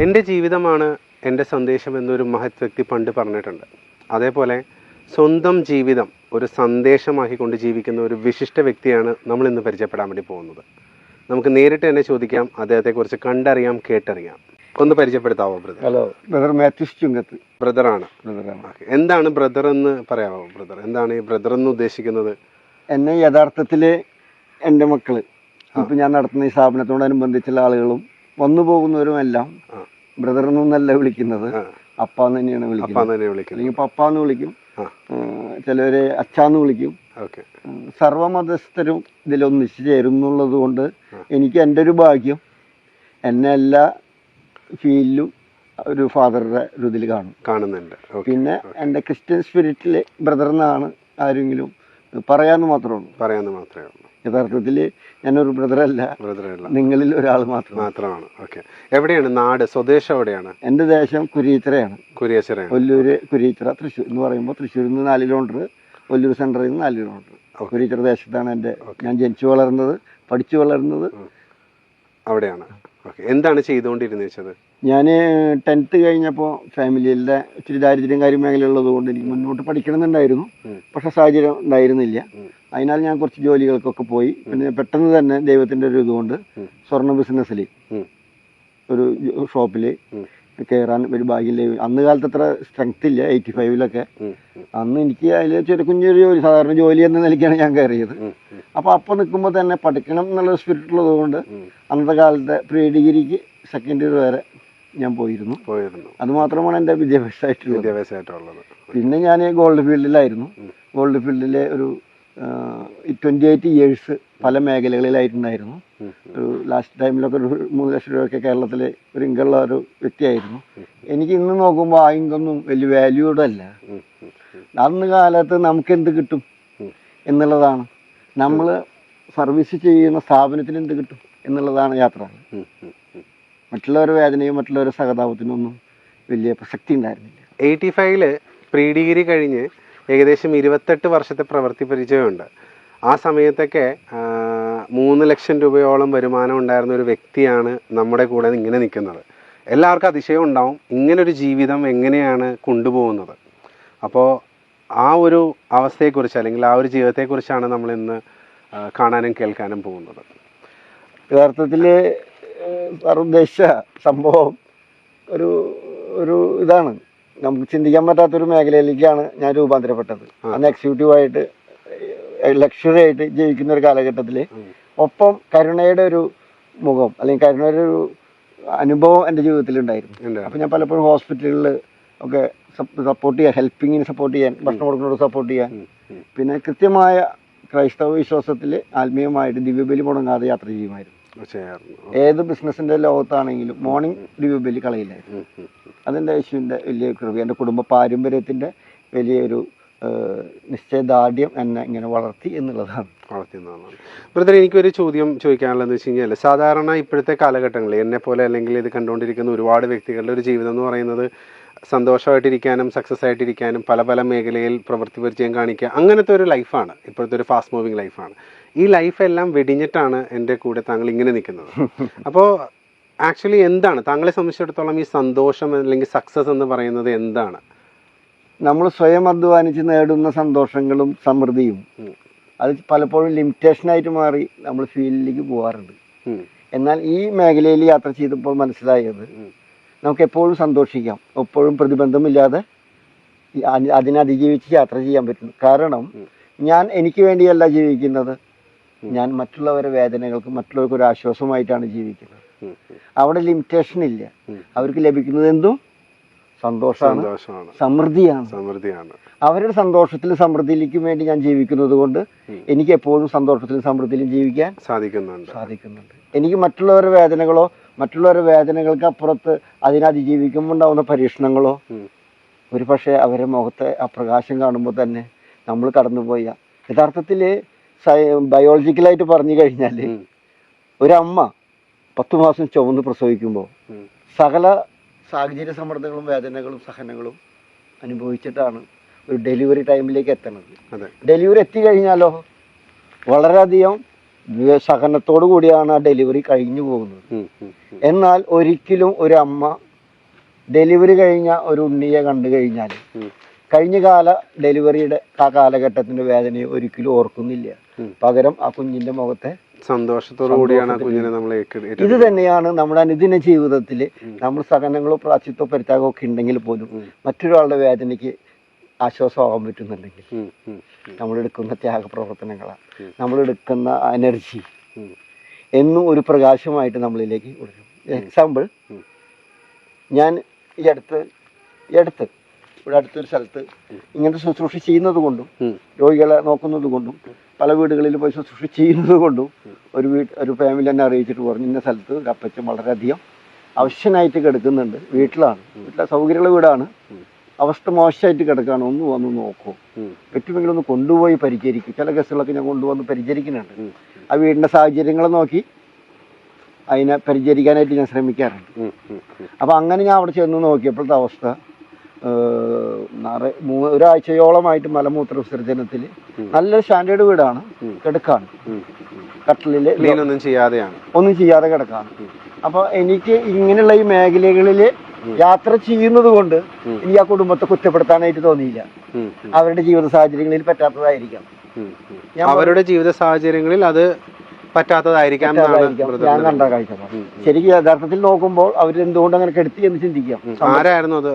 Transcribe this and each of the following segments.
എന്റെ ജീവിതമാണ് എന്റെ സന്ദേശം എന്നൊരു മഹത് വ്യക്തി പണ്ട് പറഞ്ഞിട്ടുണ്ട്. അതേപോലെ സ്വന്തം ജീവിതം ഒരു സന്ദേശമാക്കിക്കൊണ്ട് ജീവിക്കുന്ന ഒരു വിശിഷ്ട വ്യക്തിയാണ് നമ്മൾ ഇന്ന് പരിചയപ്പെടാൻ വേണ്ടി പോകുന്നത്. നമുക്ക് നേരിട്ട് തന്നെ ചോദിക്കാം അദ്ദേഹത്തെക്കുറിച്ച് കണ്ടറിയാം കേട്ടറിയാം. ഒന്ന് പരിചയപ്പെടുത്താവോ brother? Hello brother Mathews Chunkath ബ്രദറാണ്. എന്താണ് ബ്രദർ എന്ന് പറയാമോ ബ്രദർ? എന്താണ് ഈ ബ്രദർ എന്ന് ഉദ്ദേശിക്കുന്നത്? എന്നെ യഥാർത്ഥത്തിൽ എന്റെ മക്കൾ. ഇപ്പം ഞാൻ നടത്തുന്ന ഈ സ്ഥാപനത്തോടനുബന്ധിച്ചുള്ള ആളുകളും വന്നു പോകുന്നവരും എല്ലാം ബ്രദർ എന്നല്ല വിളിക്കുന്നത് അപ്പ തന്നെയാണ് വിളിക്കുന്നത്. അല്ലെങ്കിൽ പപ്പ എന്ന് വിളിക്കും ചിലവരെ അച്ചാന്ന് വിളിക്കും. സർവമതസ്ഥരും ഇതിലൊന്നിച്ചു ചേരുന്നുള്ളത് കൊണ്ട് എനിക്ക് എന്റെ ഒരു ഭാഗ്യം എന്നെ എല്ലാ ഫീൽഡിലും ഒരു ഫാദറുടെ ഒരു ഇതിൽ കാണും. കാണുന്നുണ്ട്. പിന്നെ എന്റെ ക്രിസ്ത്യൻ സ്പിരിറ്റിൽ ബ്രദർ എന്നാണ് ആരെങ്കിലും പറയാമെന്ന് മാത്രമേ ഉള്ളൂ. പറയാന്ന് മാത്രമേ ഉള്ളൂ. യഥാർത്ഥത്തിൽ ഞാനൊരു ബ്രദറല്ല. ബ്രദറല്ല. നിങ്ങളിൽ ഒരാൾ മാത്രം. മാത്രമാണ്. ഓക്കെ. എവിടെയാണ് നാട്? സ്വദേശം എവിടെയാണ്? എന്റെ ദേശം കുരീച്ചിറയാണ് കുരിയച്ചിറയാണ്. ഒല്ലൂര് കുരീച്ചിറ തൃശ്ശൂർ എന്ന് പറയുമ്പോൾ തൃശ്ശൂരിൽ നിന്ന് നാല് കിലോമീറ്റർ കൊല്ലൂർ സെന്ററിൽ നിന്ന് നാല് കിലോമീറ്റർ. Okay. ദേശത്താണ് എന്റെ ഞാൻ ജനിച്ചു വളർന്നത് പഠിച്ചു വളർന്നത്. അവിടെയാണ്. ഓക്കെ. എന്താണ് ചെയ്തുകൊണ്ടിരുന്നത് വെച്ചത് ഞാൻ ടെൻത്ത് കഴിഞ്ഞപ്പോൾ ഫാമിലിയിലെ ഇച്ചിരി ദാരിദ്ര്യം കാര്യം മേഖലയുള്ളത് കൊണ്ട് എനിക്ക് മുന്നോട്ട് പഠിക്കണമെന്നുണ്ടായിരുന്നു. പക്ഷെ സാഹചര്യം ഉണ്ടായിരുന്നില്ല. അതിനാൽ ഞാൻ കുറച്ച് ജോലികൾക്കൊക്കെ പോയി. പിന്നെ പെട്ടെന്ന് തന്നെ ദൈവത്തിന്റെ ഒരു ഇതുകൊണ്ട്. സ്വർണ ബിസിനസ്സിൽ ഒരു ഷോപ്പിൽ. കയറാൻ ഒരു ഭാഗ്യം അന്ന് കാലത്ത് അത്ര സ്ട്രെങ്ത് ഇല്ല എയ്റ്റി ഫൈവിലൊക്കെ അന്ന് എനിക്ക് അതിൽ ചെറിയ കുഞ്ഞൊരു ജോലി സാധാരണ ജോലി എന്ന നിലയ്ക്കാണ് ഞാൻ കയറിയത്. അപ്പോൾ അപ്പോൾ നിൽക്കുമ്പോൾ തന്നെ പഠിക്കണം എന്നുള്ള സ്പിരിറ്റ് ഉള്ളത് കൊണ്ട് അന്നത്തെ കാലത്തെ പ്രീ ഡിഗ്രിക്ക് സെക്കൻഡ് ഇയർ വരെ ഞാൻ പോയിരുന്നു. പോയിരുന്നു. അത് മാത്രമാണ് എന്റെ വിദ്യാഭ്യാസമായിട്ടുള്ളത്. വിദ്യാഭ്യാസമായിട്ടുള്ളത്. പിന്നെ ഞാൻ ഗോൾഡ് ഫീൽഡിലായിരുന്നു ഗോൾഡ് ഫീൽഡിലെ ഒരു ട്വന്റി എയ്റ്റ് ഇയേഴ്സ് പല മേഖലകളിലായിട്ടുണ്ടായിരുന്നു. ഒരു ലാസ്റ്റ് ടൈമിലൊക്കെ ഒരു മൂന്ന് ലക്ഷം രൂപയൊക്കെ കേരളത്തിൽ ഒരു ഇൻകമുള്ള ഒരു വ്യക്തിയായിരുന്നു. എനിക്ക് ഇന്ന് നോക്കുമ്പോൾ ആ ഇൻകൊന്നും വലിയ വാല്യൂഡ് അല്ല ഉം, ഉം, ഉം. അന്ന് കാലത്ത് നമുക്ക് എന്ത് കിട്ടും എന്നുള്ളതാണ്. നമ്മൾ സർവീസ് ചെയ്യുന്ന സ്ഥാപനത്തിന് എന്ത് കിട്ടും? എന്നുള്ളതാണ് യാത്ര. മറ്റുള്ളവരുടെ വേദനയും മറ്റുള്ളവരുടെ സഹതാപത്തിനൊന്നും വലിയ പ്രസക്തി ഉണ്ടായിരുന്നില്ല. എയ്റ്റി ഫൈവിൽ പ്രീ ഡിഗ്രി കഴിഞ്ഞ് ഏകദേശം ഇരുപത്തെട്ട് വർഷത്തെ പ്രവൃത്തി പരിചയമുണ്ട്. ആ സമയത്തൊക്കെ മൂന്ന് ലക്ഷം രൂപയോളം വരുമാനം ഉണ്ടായിരുന്ന ഒരു വ്യക്തിയാണ് നമ്മുടെ കൂടെ ഇങ്ങനെ നിൽക്കുന്നത്. എല്ലാവർക്കും അതിശയം ഉണ്ടാവും ഇങ്ങനൊരു ജീവിതം എങ്ങനെയാണ് കൊണ്ടുപോകുന്നത്. അപ്പോൾ ആ ഒരു അവസ്ഥയെക്കുറിച്ച് അല്ലെങ്കിൽ ആ ഒരു ജീവിതത്തെക്കുറിച്ചാണ് നമ്മൾ ഇന്ന് കാണാനും കേൾക്കാനും പോകുന്നത്. യഥാർത്ഥത്തിൽ സാർ ഉദ്ദേശിച്ച സംഭവം ഒരു ഒരു ഇതാണ്. നമുക്ക് ചിന്തിക്കാൻ പറ്റാത്തൊരു മേഖലയിലേക്കാണ് ഞാൻ രൂപാന്തരപ്പെട്ടത്. അന്ന് എക്സിക്യൂട്ടീവായിട്ട് ലക്ഷറി ആയിട്ട് ജീവിക്കുന്ന ഒരു കാലഘട്ടത്തിൽ ഒപ്പം കരുണയുടെ ഒരു മുഖം അല്ലെങ്കിൽ കരുണയുടെ ഒരു അനുഭവം എന്റെ ജീവിതത്തിലുണ്ടായിരുന്നു. അപ്പം ഞാൻ പലപ്പോഴും ഹോസ്പിറ്റലുകളിൽ ഒക്കെ സപ്പോർട്ട് ചെയ്യാൻ ഹെൽപ്പിങ്ങിന് സപ്പോർട്ട് ചെയ്യാൻ ഭക്ഷണം കൊടുക്കുന്നവരോട് സപ്പോർട്ട് ചെയ്യാൻ. പിന്നെ കൃത്യമായ ക്രൈസ്തവ വിശ്വാസത്തിൽ ആത്മീയമായിട്ട് ദിവ്യബലി മുടങ്ങാതെ യാത്ര ചെയ്യുമായിരുന്നു. ഏത് ബിസിനസിന്റെ ലോകത്താണെങ്കിലും മോർണിംഗ് കളയില്ലായിരുന്നു അതെന്റെ യേശുവിന്റെ ഉം. അതെന്റെ യേശുവിന്റെ വലിയ കൃപ എന്റെ കുടുംബ പാരമ്പര്യത്തിന്റെ വലിയൊരു നിശ്ചയദാർഢ്യം എന്നെ ഇങ്ങനെ വളർത്തി എന്നുള്ളതാണ്. വളർത്തി ബ്രദർ എനിക്കൊരു ചോദ്യം ചോദിക്കാനുള്ളതെന്ന് വെച്ച് കഴിഞ്ഞാൽ സാധാരണ ഇപ്പോഴത്തെ കാലഘട്ടങ്ങളിൽ എന്നെ പോലെ അല്ലെങ്കിൽ ഇത് കണ്ടുകൊണ്ടിരിക്കുന്ന ഒരുപാട് വ്യക്തികളുടെ ഒരു ജീവിതം എന്ന് പറയുന്നത് സന്തോഷമായിട്ടിരിക്കാനും സക്സസ് ആയിട്ടിരിക്കാനും പല പല മേഖലയിൽ പ്രവൃത്തി പരിചയം കാണിക്കുക അങ്ങനത്തെ ഒരു ലൈഫാണ് ഇപ്പോഴത്തെ ഒരു ഫാസ്റ്റ് മൂവിങ് ലൈഫാണ് ഈ ലൈഫ് എല്ലാം വെടിഞ്ഞിട്ടാണ് എന്റെ കൂടെ താങ്കൾ ഇങ്ങനെ നിൽക്കുന്നത്. അപ്പോൾ ആക്ച്വലി എന്താണ്? താങ്കളെ സംബന്ധിച്ചിടത്തോളം ഈ സന്തോഷം അല്ലെങ്കിൽ സക്സസ് എന്ന് പറയുന്നത് എന്താണ്? നമ്മൾ സ്വയം അധ്വാനിച്ച് നേടുന്ന സന്തോഷങ്ങളും സമൃദ്ധിയും അത് പലപ്പോഴും ലിമിറ്റേഷനായിട്ട് മാറി നമ്മൾ ഫീൽഡിലേക്ക് പോകാറുണ്ട് എന്നാൽ ഈ മേഖലയിൽ യാത്ര ചെയ്തപ്പോൾ മനസ്സിലായത് നമുക്ക് എപ്പോഴും സന്തോഷിക്കാം. എപ്പോഴും പ്രതിബന്ധമില്ലാതെ അതിനെ അതിജീവിച്ച് യാത്ര ചെയ്യാൻ പറ്റുന്നു കാരണം ഞാൻ എനിക്ക് വേണ്ടിയല്ല ജീവിക്കുന്നത്. ഞാൻ മറ്റുള്ളവരുടെ വേദനകൾക്ക് മറ്റുള്ളവർക്ക് ഒരു ആശ്വാസമായിട്ടാണ് ജീവിക്കുന്നത്. അവിടെ ലിമിറ്റേഷൻ ഇല്ല. അവർക്ക് ലഭിക്കുന്നത് എന്തും? സന്തോഷമാണ്. സന്തോഷമാണ്. സമൃദ്ധിയാണ്. സമൃദ്ധിയാണ്. അവരുടെ സന്തോഷത്തിലും സമൃദ്ധിയിലേക്കും വേണ്ടി ഞാൻ ജീവിക്കുന്നത് കൊണ്ട് എനിക്ക് എപ്പോഴും സന്തോഷത്തിലും സമൃദ്ധിയിലും ജീവിക്കാൻ സാധിക്കുന്നുണ്ട്. സാധിക്കുന്നുണ്ട്. എനിക്ക് മറ്റുള്ളവരുടെ വേദനകളോ മറ്റുള്ളവരുടെ വേദനകൾക്ക് അപ്പുറത്ത് അതിനതിജീവിക്കുമ്പോൾ ഉണ്ടാവുന്ന പരീക്ഷണങ്ങളോ ഒരു പക്ഷേ അവരുടെ മുഖത്തെ ആ പ്രകാശം കാണുമ്പോൾ തന്നെ നമ്മൾ കടന്നുപോയ യഥാർത്ഥത്തിൽ ബയോളജിക്കലായിട്ട് പറഞ്ഞു കഴിഞ്ഞാൽ. ഒരമ്മ പത്ത് മാസം ചുവന്ന് പ്രസവിക്കുമ്പോൾ. സകല സാഹചര്യ സമ്മർദ്ദങ്ങളും വേദനകളും സഹനങ്ങളും അനുഭവിച്ചിട്ടാണ് ഒരു ഡെലിവറി ടൈമിലേക്ക് എത്തണത് അതെ ഡെലിവറി എത്തിക്കഴിഞ്ഞാലോ വളരെയധികം സഹനത്തോടു കൂടിയാണ് ആ ഡെലിവറി കഴിഞ്ഞു പോകുന്നത്. എന്നാൽ ഒരിക്കലും ഒരു അമ്മ ഡെലിവറി കഴിഞ്ഞ ഒരു ഉണ്ണിയെ കണ്ടു കഴിഞ്ഞാൽ കഴിഞ്ഞ കാല ഡെലിവറിയുടെ ആ കാലഘട്ടത്തിന്റെ വേദനയെ ഒരിക്കലും ഓർക്കുന്നില്ല. പകരം ആ കുഞ്ഞിന്റെ മുഖത്തെ സന്തോഷത്തോടു കൂടിയാണ് ആ കുഞ്ഞിനെ നമ്മൾ ഇത് തന്നെയാണ് നമ്മുടെ അനുദിന ജീവിതത്തിൽ നമ്മൾ സഹനങ്ങളോ പ്രാച്യത്തോ പരിത്യാഗമോ ഒക്കെ ഉണ്ടെങ്കിൽ പോലും മറ്റൊരാളുടെ വേദനയ്ക്ക് ആശ്വാസമാകാൻ പറ്റുന്നുണ്ടെങ്കിൽ നമ്മളെടുക്കുന്ന ത്യാഗ പ്രവർത്തനങ്ങളാണ് നമ്മളെടുക്കുന്ന എനർജി എന്നും ഒരു പ്രകാശമായിട്ട് നമ്മളിലേക്ക് കൊടുക്കും എക്സാമ്പിൾ ഞാൻ ഈ അടുത്ത് ഈ അടുത്ത് ഇവിടെ അടുത്തൊരു സ്ഥലത്ത് ഇങ്ങനത്തെ ശുശ്രൂഷ ചെയ്യുന്നത് കൊണ്ടും രോഗികളെ നോക്കുന്നത് കൊണ്ടും പല വീടുകളിൽ പോയി ശുശ്രൂഷ ചെയ്യുന്നത് കൊണ്ടും ഒരു വീട് ഒരു ഫാമിലി എന്നെ അറിയിച്ചിട്ട് പറഞ്ഞു ഇന്ന സ്ഥലത്ത് കപ്പച്ചം വളരെയധികം അവശ്യനായിട്ട് കിടക്കുന്നുണ്ട് വീട്ടിലാണ്. വീട്ടിലെ സൗകര്യമുള്ള വീടാണ്. അവസ്ഥ മോശമായിട്ട് കിടക്കുകയാണ് ഒന്ന് വന്ന് നോക്കൂ. പറ്റുമെങ്കിൽ ഒന്ന് കൊണ്ടുപോയി പരിചരിക്കും. ചില കേസുകളൊക്കെ ഞാൻ കൊണ്ടുവന്ന് പരിചരിക്കുന്നുണ്ട്. ആ വീടിന്റെ സാഹചര്യങ്ങൾ നോക്കി അതിനെ പരിചരിക്കാനായിട്ട് ഞാൻ ശ്രമിക്കാറുണ്ട്. അപ്പോൾ അങ്ങനെ ഞാൻ അവിടെ ചെന്ന് നോക്കിയപ്പോഴത്തെ അവസ്ഥ ഒരാഴ്ചയോളമായിട്ട് മലമൂത്ര വിസർജനത്തിൽ നല്ല സ്റ്റാൻഡേർഡ് വീടാണ്. കിടക്കാണ്. കട്ടിലിൽ ഒന്നും ചെയ്യാതെയാണ്. ഒന്നും ചെയ്യാതെ കിടക്കാണ്. അപ്പൊ എനിക്ക് ഇങ്ങനെയുള്ള ഈ മേഖലകളിൽ യാത്ര ചെയ്യുന്നത് കൊണ്ട് എനിക്ക് ആ കുടുംബത്തെ കുറ്റപ്പെടുത്താനായിട്ട് തോന്നിയില്ല. അവരുടെ ജീവിത സാഹചര്യങ്ങളിൽ പറ്റാത്തതായിരിക്കാം. അവരുടെ ജീവിത സാഹചര്യങ്ങളിൽ അത് പറ്റാത്തതായിരിക്കാം ഞാൻ കണ്ട കാഴ്ചപ്പാട്. ശരിക്കും യഥാർത്ഥത്തിൽ നോക്കുമ്പോൾ അവർ എന്തുകൊണ്ട് അങ്ങനെ കെടുത്തി എന്ന് ചിന്തിക്കാം. ആരായിരുന്നു അത്?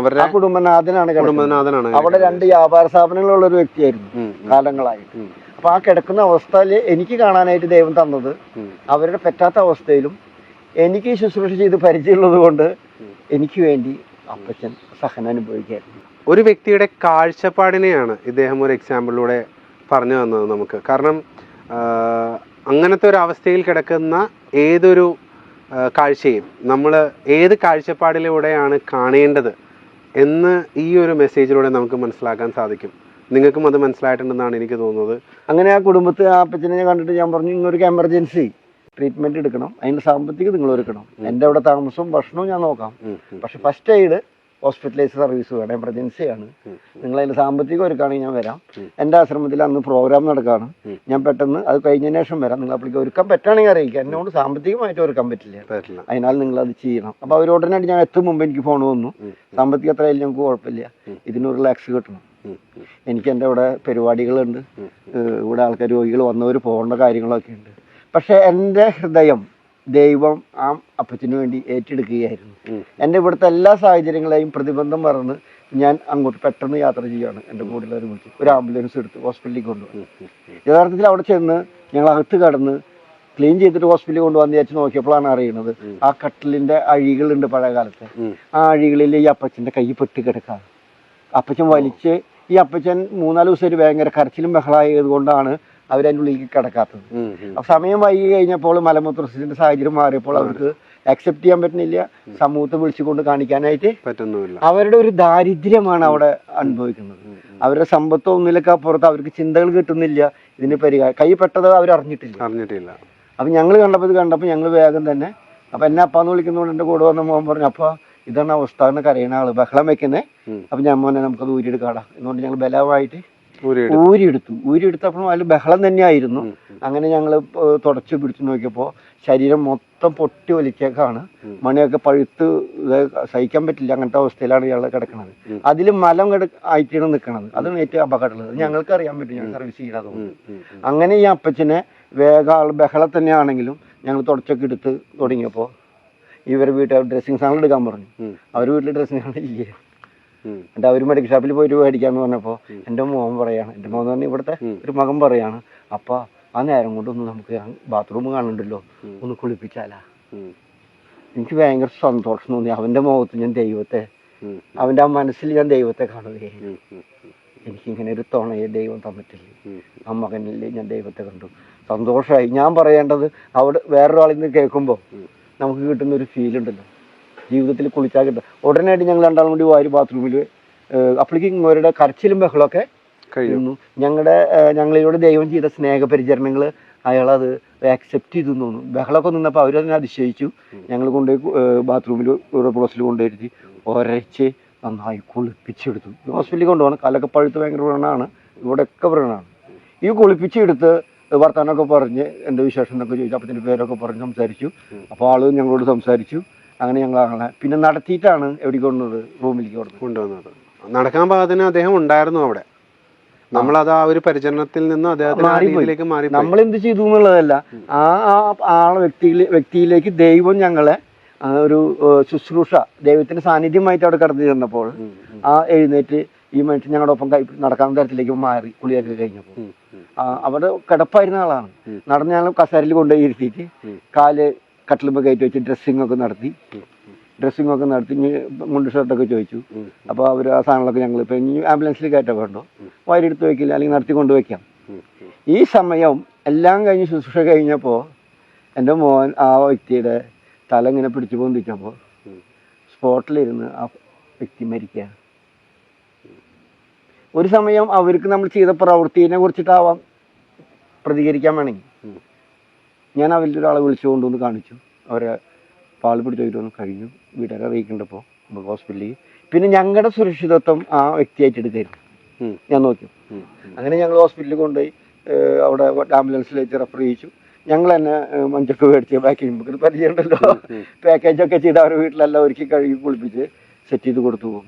അവരുടെ കുടുംബനാഥനാണ് കുടുംബനാഥനാണ് അവിടെ രണ്ട് വ്യാപാര സ്ഥാപനങ്ങളുള്ള ഒരു വ്യക്തിയായിരുന്നു കാലങ്ങളായിട്ട് അപ്പൊ ആ കിടക്കുന്ന അവസ്ഥയിൽ എനിക്ക് കാണാനായിട്ട് ദൈവം തന്നത് അവരുടെ പറ്റാത്ത അവസ്ഥയിലും എനിക്ക് ശുശ്രൂഷ ചെയ്ത് പരിചയമുള്ളത് കൊണ്ട് എനിക്ക് വേണ്ടി അപ്പച്ചൻ സഹനം അനുഭവിക്കായിരുന്നു ഒരു വ്യക്തിയുടെ കാഴ്ചപ്പാടിനെയാണ് ഇദ്ദേഹം ഒരു എക്സാമ്പിളിലൂടെ പറഞ്ഞു തന്നത് നമുക്ക്. കാരണം അങ്ങനത്തെ ഒരു അവസ്ഥയിൽ കിടക്കുന്ന ഏതൊരു കാഴ്ചയും നമ്മൾ ഏത് കാഴ്ചപ്പാടിലൂടെയാണ് കാണേണ്ടത് എന്ന് ഈ ഒരു മെസ്സേജിലൂടെ നമുക്ക് മനസ്സിലാക്കാൻ സാധിക്കും. നിങ്ങൾക്കും അത് മനസ്സിലായിട്ടുണ്ടെന്നാണ് എനിക്ക് തോന്നുന്നത്. അങ്ങനെ ആ കുടുംബത്തെ ആ അപ്പച്ചനെ കണ്ടിട്ട് ഞാൻ പറഞ്ഞു ഇങ്ങൊരു എമർജൻസി ട്രീറ്റ്മെന്റ് എടുക്കണം. അതിന്റെ സാമ്പത്തികം നിങ്ങൾ ഒരുക്കണം എന്റെ അവിടെ താമസവും ഭക്ഷണവും ഞാൻ നോക്കാം. പക്ഷെ ഫസ്റ്റ് എയ്ഡ് ഹോസ്പിറ്റലൈസ് സർവീസ് വേണം എമർജൻസിയാണ് നിങ്ങൾ അതിന്റെ സാമ്പത്തികം ഒരുക്കുകയാണെങ്കിൽ ഞാൻ വരാം. എന്റെ ആശ്രമത്തിൽ അന്ന് പ്രോഗ്രാം നടക്കുകയാണ്. ഞാൻ പെട്ടെന്ന് അത് കഴിഞ്ഞതിന് ശേഷം വരാം. നിങ്ങൾ അപ്പോഴേക്ക് ഒരുക്കാൻ പറ്റുകയാണെങ്കിൽ അറിയിക്കുക എന്നോട് സാമ്പത്തികമായിട്ട് ഒരുക്കാൻ പറ്റില്ല. അതിനാൽ നിങ്ങൾ അത് ചെയ്യണം അപ്പോൾ അവർ ഉടനായിട്ട് ഞാൻ എത്തും മുമ്പ് എനിക്ക് ഫോൺ വന്നു. സാമ്പത്തിക സാമ്പത്തികം എത്രയായാലും ഞങ്ങൾക്ക് കുഴപ്പമില്ല. ഇതിന് റിലാക്സ് കിട്ടണം. എനിക്ക് എന്റെ ഇവിടെ പരിപാടികളുണ്ട്. ഇവിടെ ആൾക്കാർ രോഗികൾ വന്നവർ പോകേണ്ട കാര്യങ്ങളൊക്കെ ഉണ്ട് പക്ഷേ എന്റെ ഹൃദയം ദൈവം ആ അപ്പച്ചന് വേണ്ടി ഏറ്റെടുക്കുകയായിരുന്നു. എന്റെ ഇവിടുത്തെ എല്ലാ സാഹചര്യങ്ങളെയും പ്രതിബന്ധം മറന്ന് ഞാൻ അങ്ങോട്ട് പെട്ടെന്ന് യാത്ര ചെയ്യുകയാണ്. എന്റെ കൂടെയുള്ളവർ വിളിച്ച്. ഒരു ആംബുലൻസ് എടുത്ത് ഹോസ്പിറ്റലിൽ കൊണ്ടുപോയി. യഥാർത്ഥത്തിൽ അവിടെ ചെന്ന് ഞങ്ങൾ അകത്ത് കടന്ന് ക്ലീൻ ചെയ്തിട്ട് ഹോസ്പിറ്റലിൽ കൊണ്ടുവന്ന് വിചാരിച്ച് നോക്കിയപ്പോഴാണ് അറിയുന്നത് ആ കട്ടിലിന്റെ അഴികളുണ്ട് പഴയ കാലത്തെ ആ അഴികളിൽ ഈ അപ്പച്ചന്റെ കൈ പെട്ടി കിടക്കാറ് അപ്പച്ചൻ വലിച്ച് ഈ അപ്പച്ചൻ മൂന്നാൽ ദിവസം ഒരു ഭയങ്കര കരച്ചിലും ബഹളമായത് കൊണ്ടാണ് അവരതിന്റെ ഉള്ളിലേക്ക് കിടക്കാത്തത്. സമയം വൈകി കഴിഞ്ഞപ്പോൾ മലമൂത്രസിന്റെ സാഹചര്യം മാറിയപ്പോൾ അവർക്ക് അക്സെപ്റ്റ് ചെയ്യാൻ പറ്റുന്നില്ല. സമൂഹത്തെ വിളിച്ചുകൊണ്ട് കാണിക്കാനായിട്ട് പറ്റുന്നില്ല അവരുടെ ഒരു ദാരിദ്ര്യമാണ് അവിടെ അനുഭവിക്കുന്നത്. അവരുടെ സമ്പത്തോ ഒന്നിലൊക്കെ അപ്പുറത്ത് അവർക്ക് ചിന്തകൾ കിട്ടുന്നില്ല. ഇതിന് പരിഹാരം കൈ പെട്ടത് അവർ അറിഞ്ഞിട്ടില്ല. അറിഞ്ഞിട്ടില്ല. അപ്പം ഞങ്ങൾ കണ്ടപ്പോൾ ഇത് കണ്ടപ്പോൾ ഞങ്ങൾ വേഗം തന്നെ അപ്പം എന്നെ അപ്പാന്ന് വിളിക്കുന്നതുകൊണ്ട് എന്റെ കൂടെ വന്ന മോൻ പറഞ്ഞു അപ്പോൾ ഇതാണ് അവസ്ഥ എന്ന് കരയണ ആൾ ബഹളം വെക്കുന്നത് അപ്പൊ ഞാൻ മോനെ നമുക്കത് ഊരിയെടുക്കാടാ. എന്നുകൊണ്ട് ഞങ്ങൾ ബലമായിട്ട് ഊരിയെടുത്തു. ഊരിയെടുത്തപ്പോൾ അതിൽ ബഹളം തന്നെയായിരുന്നു. അങ്ങനെ ഞങ്ങൾ തുടച്ച് പിടിച്ചു നോക്കിയപ്പോൾ ശരീരം മൊത്തം പൊട്ടി ഒലിച്ചേക്കാണ് മണിയൊക്കെ പഴുത്ത് സഹിക്കാൻ പറ്റില്ല. അങ്ങനത്തെ അവസ്ഥയിലാണ് ഇയാൾ കിടക്കുന്നത്. അതിൽ മലം കിട ആയിട്ടാണ് നിൽക്കുന്നത് അതാണ് ഏറ്റവും അപകടമുള്ളത്. ഞങ്ങൾക്ക് അറിയാൻ പറ്റും. ഞങ്ങൾ സർവീസ് ചെയ്യണത്. അങ്ങനെ ഈ അപ്പച്ചനെ വേഗം ആൾ ബഹളം തന്നെയാണെങ്കിലും ഞങ്ങൾ തുടച്ചൊക്കെ എടുത്ത് തുടങ്ങിയപ്പോൾ ഇവർ വീട്ടിൽ ഡ്രസ്സിങ് സാധനം എടുക്കാൻ പറഞ്ഞു. അവർ വീട്ടിൽ ഡ്രസ്സിങ് സാധനം ഇല്ലേ. എന്നിട്ട് അവർ മെഡിക്കൽ ഷോപ്പിൽ പോയി രൂപ മേടിക്കാന്ന് പറഞ്ഞപ്പോൾ എന്റെ മോൻ പറയാണ്. എന്റെ മോൻ പറഞ്ഞ ഇവിടുത്തെ ഒരു മകൻ പറയാണ് അപ്പ ആ നേരം കൊണ്ടൊന്ന് നമുക്ക് ബാത്റൂം കാണണ്ടല്ലോ ഒന്ന് കുളിപ്പിച്ചാലാ. എനിക്ക് ഭയങ്കര സന്തോഷം തോന്നി. അവന്റെ മുഖത്ത് ഞാൻ ദൈവത്തെ അവന്റെ അവന്റെ ആ മനസ്സിൽ ഞാൻ ദൈവത്തെ കാണുകയെ. എനിക്ക് ഇങ്ങനെ എനിക്കിങ്ങനെ ഒരു തുണയെ ദൈവം തന്നിട്ടില്ല. ആ മകനിൽ ഞാൻ ദൈവത്തെ കണ്ടു. സന്തോഷമായി ഞാൻ പറയേണ്ടത് അവിടെ വേറൊരാളിൽ നിന്ന് കേൾക്കുമ്പോൾ നമുക്ക് നമുക്ക് കിട്ടുന്ന ഒരു ഫീൽ ഉണ്ടല്ലോ. ജീവിതത്തിൽ കുളിച്ചാൽ കിട്ടും ഉടനടി ഞങ്ങൾ രണ്ടാളും കൂടി വാരി ബാത്റൂമിൽ അപ്പോഴേക്കും അവരുടെ കരച്ചിലും ബഹളമൊക്കെ കഴിയുന്നു ഞങ്ങളുടെ ഞങ്ങളിലൂടെ ദൈവം ചെയ്ത സ്നേഹപരിചരണങ്ങൾ അയാളത് ആക്സെപ്റ്റ് ചെയ്തു തോന്നുന്നു. ബഹളമൊക്കെ നിന്നപ്പോൾ അവരതിനെ അതിശയിച്ചു. ഞങ്ങൾ കൊണ്ടുപോയി ബാത്റൂമിൽ ഓരോ പ്ലോസിൽ കൊണ്ടുവരുത്തി ഒരച്ച് നന്നായി കുളിപ്പിച്ചെടുത്തു. ഹോസ്പിറ്റലിൽ കൊണ്ടുപോകണം. കാലൊക്കെ പഴുത്ത് ഭയങ്കര വ്രണമാണ് ഇവിടെയൊക്കെ വ്രണമാണ് ഈ കുളിപ്പിച്ചെടുത്ത് വർത്താനമൊക്കെ പറഞ്ഞ് എന്റെ വിശേഷം എന്നൊക്കെ ചോദിച്ചു. അപ്പത്തിന്റെ പേരൊക്കെ പറഞ്ഞ് സംസാരിച്ചു. അപ്പോൾ ആൾ ഞങ്ങളോട് സംസാരിച്ചു. അങ്ങനെ ഞങ്ങൾ ആളെ പിന്നെ നടത്തിയിട്ടാണ് എവിടെ കൊണ്ടുവന്നത്? റൂമിലേക്ക് കൊടുത്തത് കൊണ്ടുവന്നത്. നടക്കാൻ പാകത്തിന് അദ്ദേഹം ഉണ്ടായിരുന്നു അവിടെ. നമ്മളത് ആ ഒരു പരിചരണത്തിൽ നിന്ന് മാറിപ്പോയി. മാറി നമ്മൾ എന്ത് ചെയ്തു എന്നുള്ളതല്ല ആ ആ ആളെ വ്യക്തിയിൽ വ്യക്തിയിലേക്ക് ദൈവം ഞങ്ങളെ ഒരു ശുശ്രൂഷ ദൈവത്തിന്റെ സാന്നിധ്യമായിട്ട് അവിടെ കടന്നു ചെന്നപ്പോൾ ആ എഴുന്നേറ്റ് ഈ മനുഷ്യൻ ഞങ്ങളുടെ ഒപ്പം കൈ നടക്കാൻ തരത്തിലേക്ക് മാറി കുളിയൊക്കെ കഴിഞ്ഞപ്പോൾ. അവിടെ കിടപ്പായിരുന്ന ആളാണ്. നടന്ന് ഞങ്ങൾ കസേരയിൽ കൊണ്ടുപോയി ഇരുത്തിയിട്ട് കാൽ കട്ടിലുമ്പ് കയറ്റി വെച്ച് ഡ്രസ്സിംഗ് ഒക്കെ നടത്തി. ഡ്രസ്സിംഗ് ഒക്കെ നടത്തി മുണ്ട് ഷർട്ടൊക്കെ ചോദിച്ചു. അപ്പോൾ അവർ ആ സാധനങ്ങളൊക്കെ ഞങ്ങൾ ഇപ്പം ഇനി ആംബുലൻസിൽ കയറ്റാൻ വേണ്ടോ വയലെടുത്ത് വയ്ക്കില്ല അല്ലെങ്കിൽ നടത്തി കൊണ്ടുവയ്ക്കാം ഈ സമയം എല്ലാം കഴിഞ്ഞ് ശുശ്രൂഷ കഴിഞ്ഞപ്പോൾ എന്റെ മോൻ ആ വ്യക്തിയുടെ തല ഇങ്ങനെ പിടിച്ചു പൊന്തിച്ചപ്പോൾ സ്പോട്ടിലിരുന്ന് ആ വ്യക്തി മരിക്കുക ഒരു സമയം അവർക്ക് നമ്മൾ ചെയ്ത പ്രവൃത്തിനെ കുറിച്ചിട്ടാവാം പ്രതികരിക്കാൻ വേണമെങ്കിൽ. ഞാൻ അവരുടെ ഒരാളെ വിളിച്ചു കൊണ്ടുവന്ന് കാണിച്ചു. അവരെ പാൽ പിടിച്ചു വന്ന് കഴിഞ്ഞു. വീട്ടുകാരെ അറിയിക്കേണ്ടപ്പോൾ നമുക്ക് ഹോസ്പിറ്റലിൽ പിന്നെ ഞങ്ങളുടെ സുരക്ഷിതത്വം ആ വ്യക്തിയായിട്ട് എടുക്കായിരുന്നു. ഞാൻ നോക്കി. അങ്ങനെ ഞങ്ങൾ ഹോസ്പിറ്റലിൽ കൊണ്ടുപോയി അവിടെ ആംബുലൻസിലേക്ക് റെഫർ ചെയ്യിച്ചു. ഞങ്ങൾ തന്നെ മഞ്ചൊക്കെ മേടിച്ച് പാക്കേജ് നമുക്ക് പരിചയമുണ്ടല്ലോ. പാക്കേജൊക്കെ ചെയ്ത് അവരുടെ വീട്ടിലെല്ലാം ഒരുക്കി കഴുകി കുളിപ്പിച്ച് സെറ്റ് ചെയ്ത് കൊടുത്തു പോകും.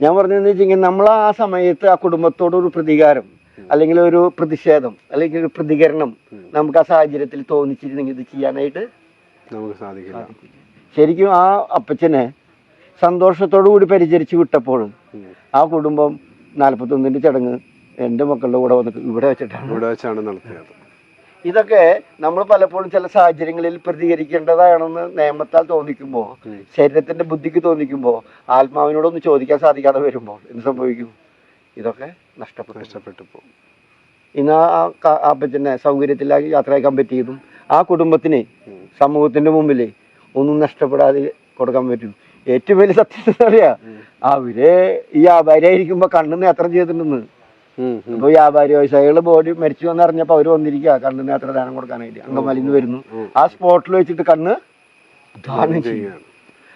ഞാൻ പറഞ്ഞതെന്ന് വെച്ചെങ്കിൽ നമ്മൾ ആ സമയത്ത് ആ കുടുംബത്തോട് ഒരു പ്രതികാരം അല്ലെങ്കിൽ ഒരു പ്രതിഷേധം അല്ലെങ്കിൽ ഒരു പ്രതികരണം നമുക്ക് ആ സാഹചര്യത്തിൽ തോന്നിച്ചിരുന്നെങ്കിൽ ഇത് ചെയ്യാനായിട്ട് നമുക്ക് സാധിക്കില്ല. ശരിക്കും ആ അപ്പച്ചനെ സന്തോഷത്തോടു കൂടി പരിചരിച്ച് വിട്ടപ്പോൾ ആ കുടുംബം നാൽപ്പത്തൊന്നിന്റെ ചടങ്ങ് എന്റെ മക്കളുടെ കൂടെ വന്നിട്ട് ഇവിടെ വെച്ചിട്ടാണ് ഇവിടെ വെച്ചാണ് നടത്തിയത്. ഇതൊക്കെ നമ്മൾ പലപ്പോഴും ചില സാഹചര്യങ്ങളിൽ പ്രതികരിക്കേണ്ടതാണെന്ന് നിയമത്താൽ തോന്നിക്കുമ്പോൾ ശരീരത്തിന്റെ ബുദ്ധിക്ക് തോന്നിക്കുമ്പോൾ ആത്മാവിനോടൊന്ന് ചോദിക്കാൻ സാധിക്കാതെ വരുമ്പോൾ എന്ത് സംഭവിക്കും? ഇതൊക്കെ നഷ്ടപ്പെട്ടു. നഷ്ടപ്പെട്ടു പോകും. ഇന്ന് ആ ആ അപ്പച്ചനെ സൗകര്യത്തിലാക്കി യാത്ര അയക്കാൻ പറ്റിയതും ആ കുടുംബത്തിന് സമൂഹത്തിന്റെ മുമ്പിൽ ഒന്നും നഷ്ടപ്പെടാതെ കൊടുക്കാൻ പറ്റും. ഏറ്റവും വലിയ സത്യം അറിയാ അവർ ഈ വ്യാപാരിയായിരിക്കുമ്പോ കണ്ണുന്ന് നേത്രം ചെയ്തിട്ടുണ്ടെന്ന്. ഇപ്പൊ വ്യാപാരി വ്യവസായികൾ ബോഡി മരിച്ചു എന്ന് അറിഞ്ഞപ്പോ അവർ വന്നിരിക്കുക കണ്ണ് നേത്ര ദാനം കൊടുക്കാനായിട്ട്. അങ്കമാലിന്ന് വരുന്നു. ആ സ്പോട്ടിൽ വെച്ചിട്ട് കണ്ണ് ദാനം ചെയ്യുകയാണ്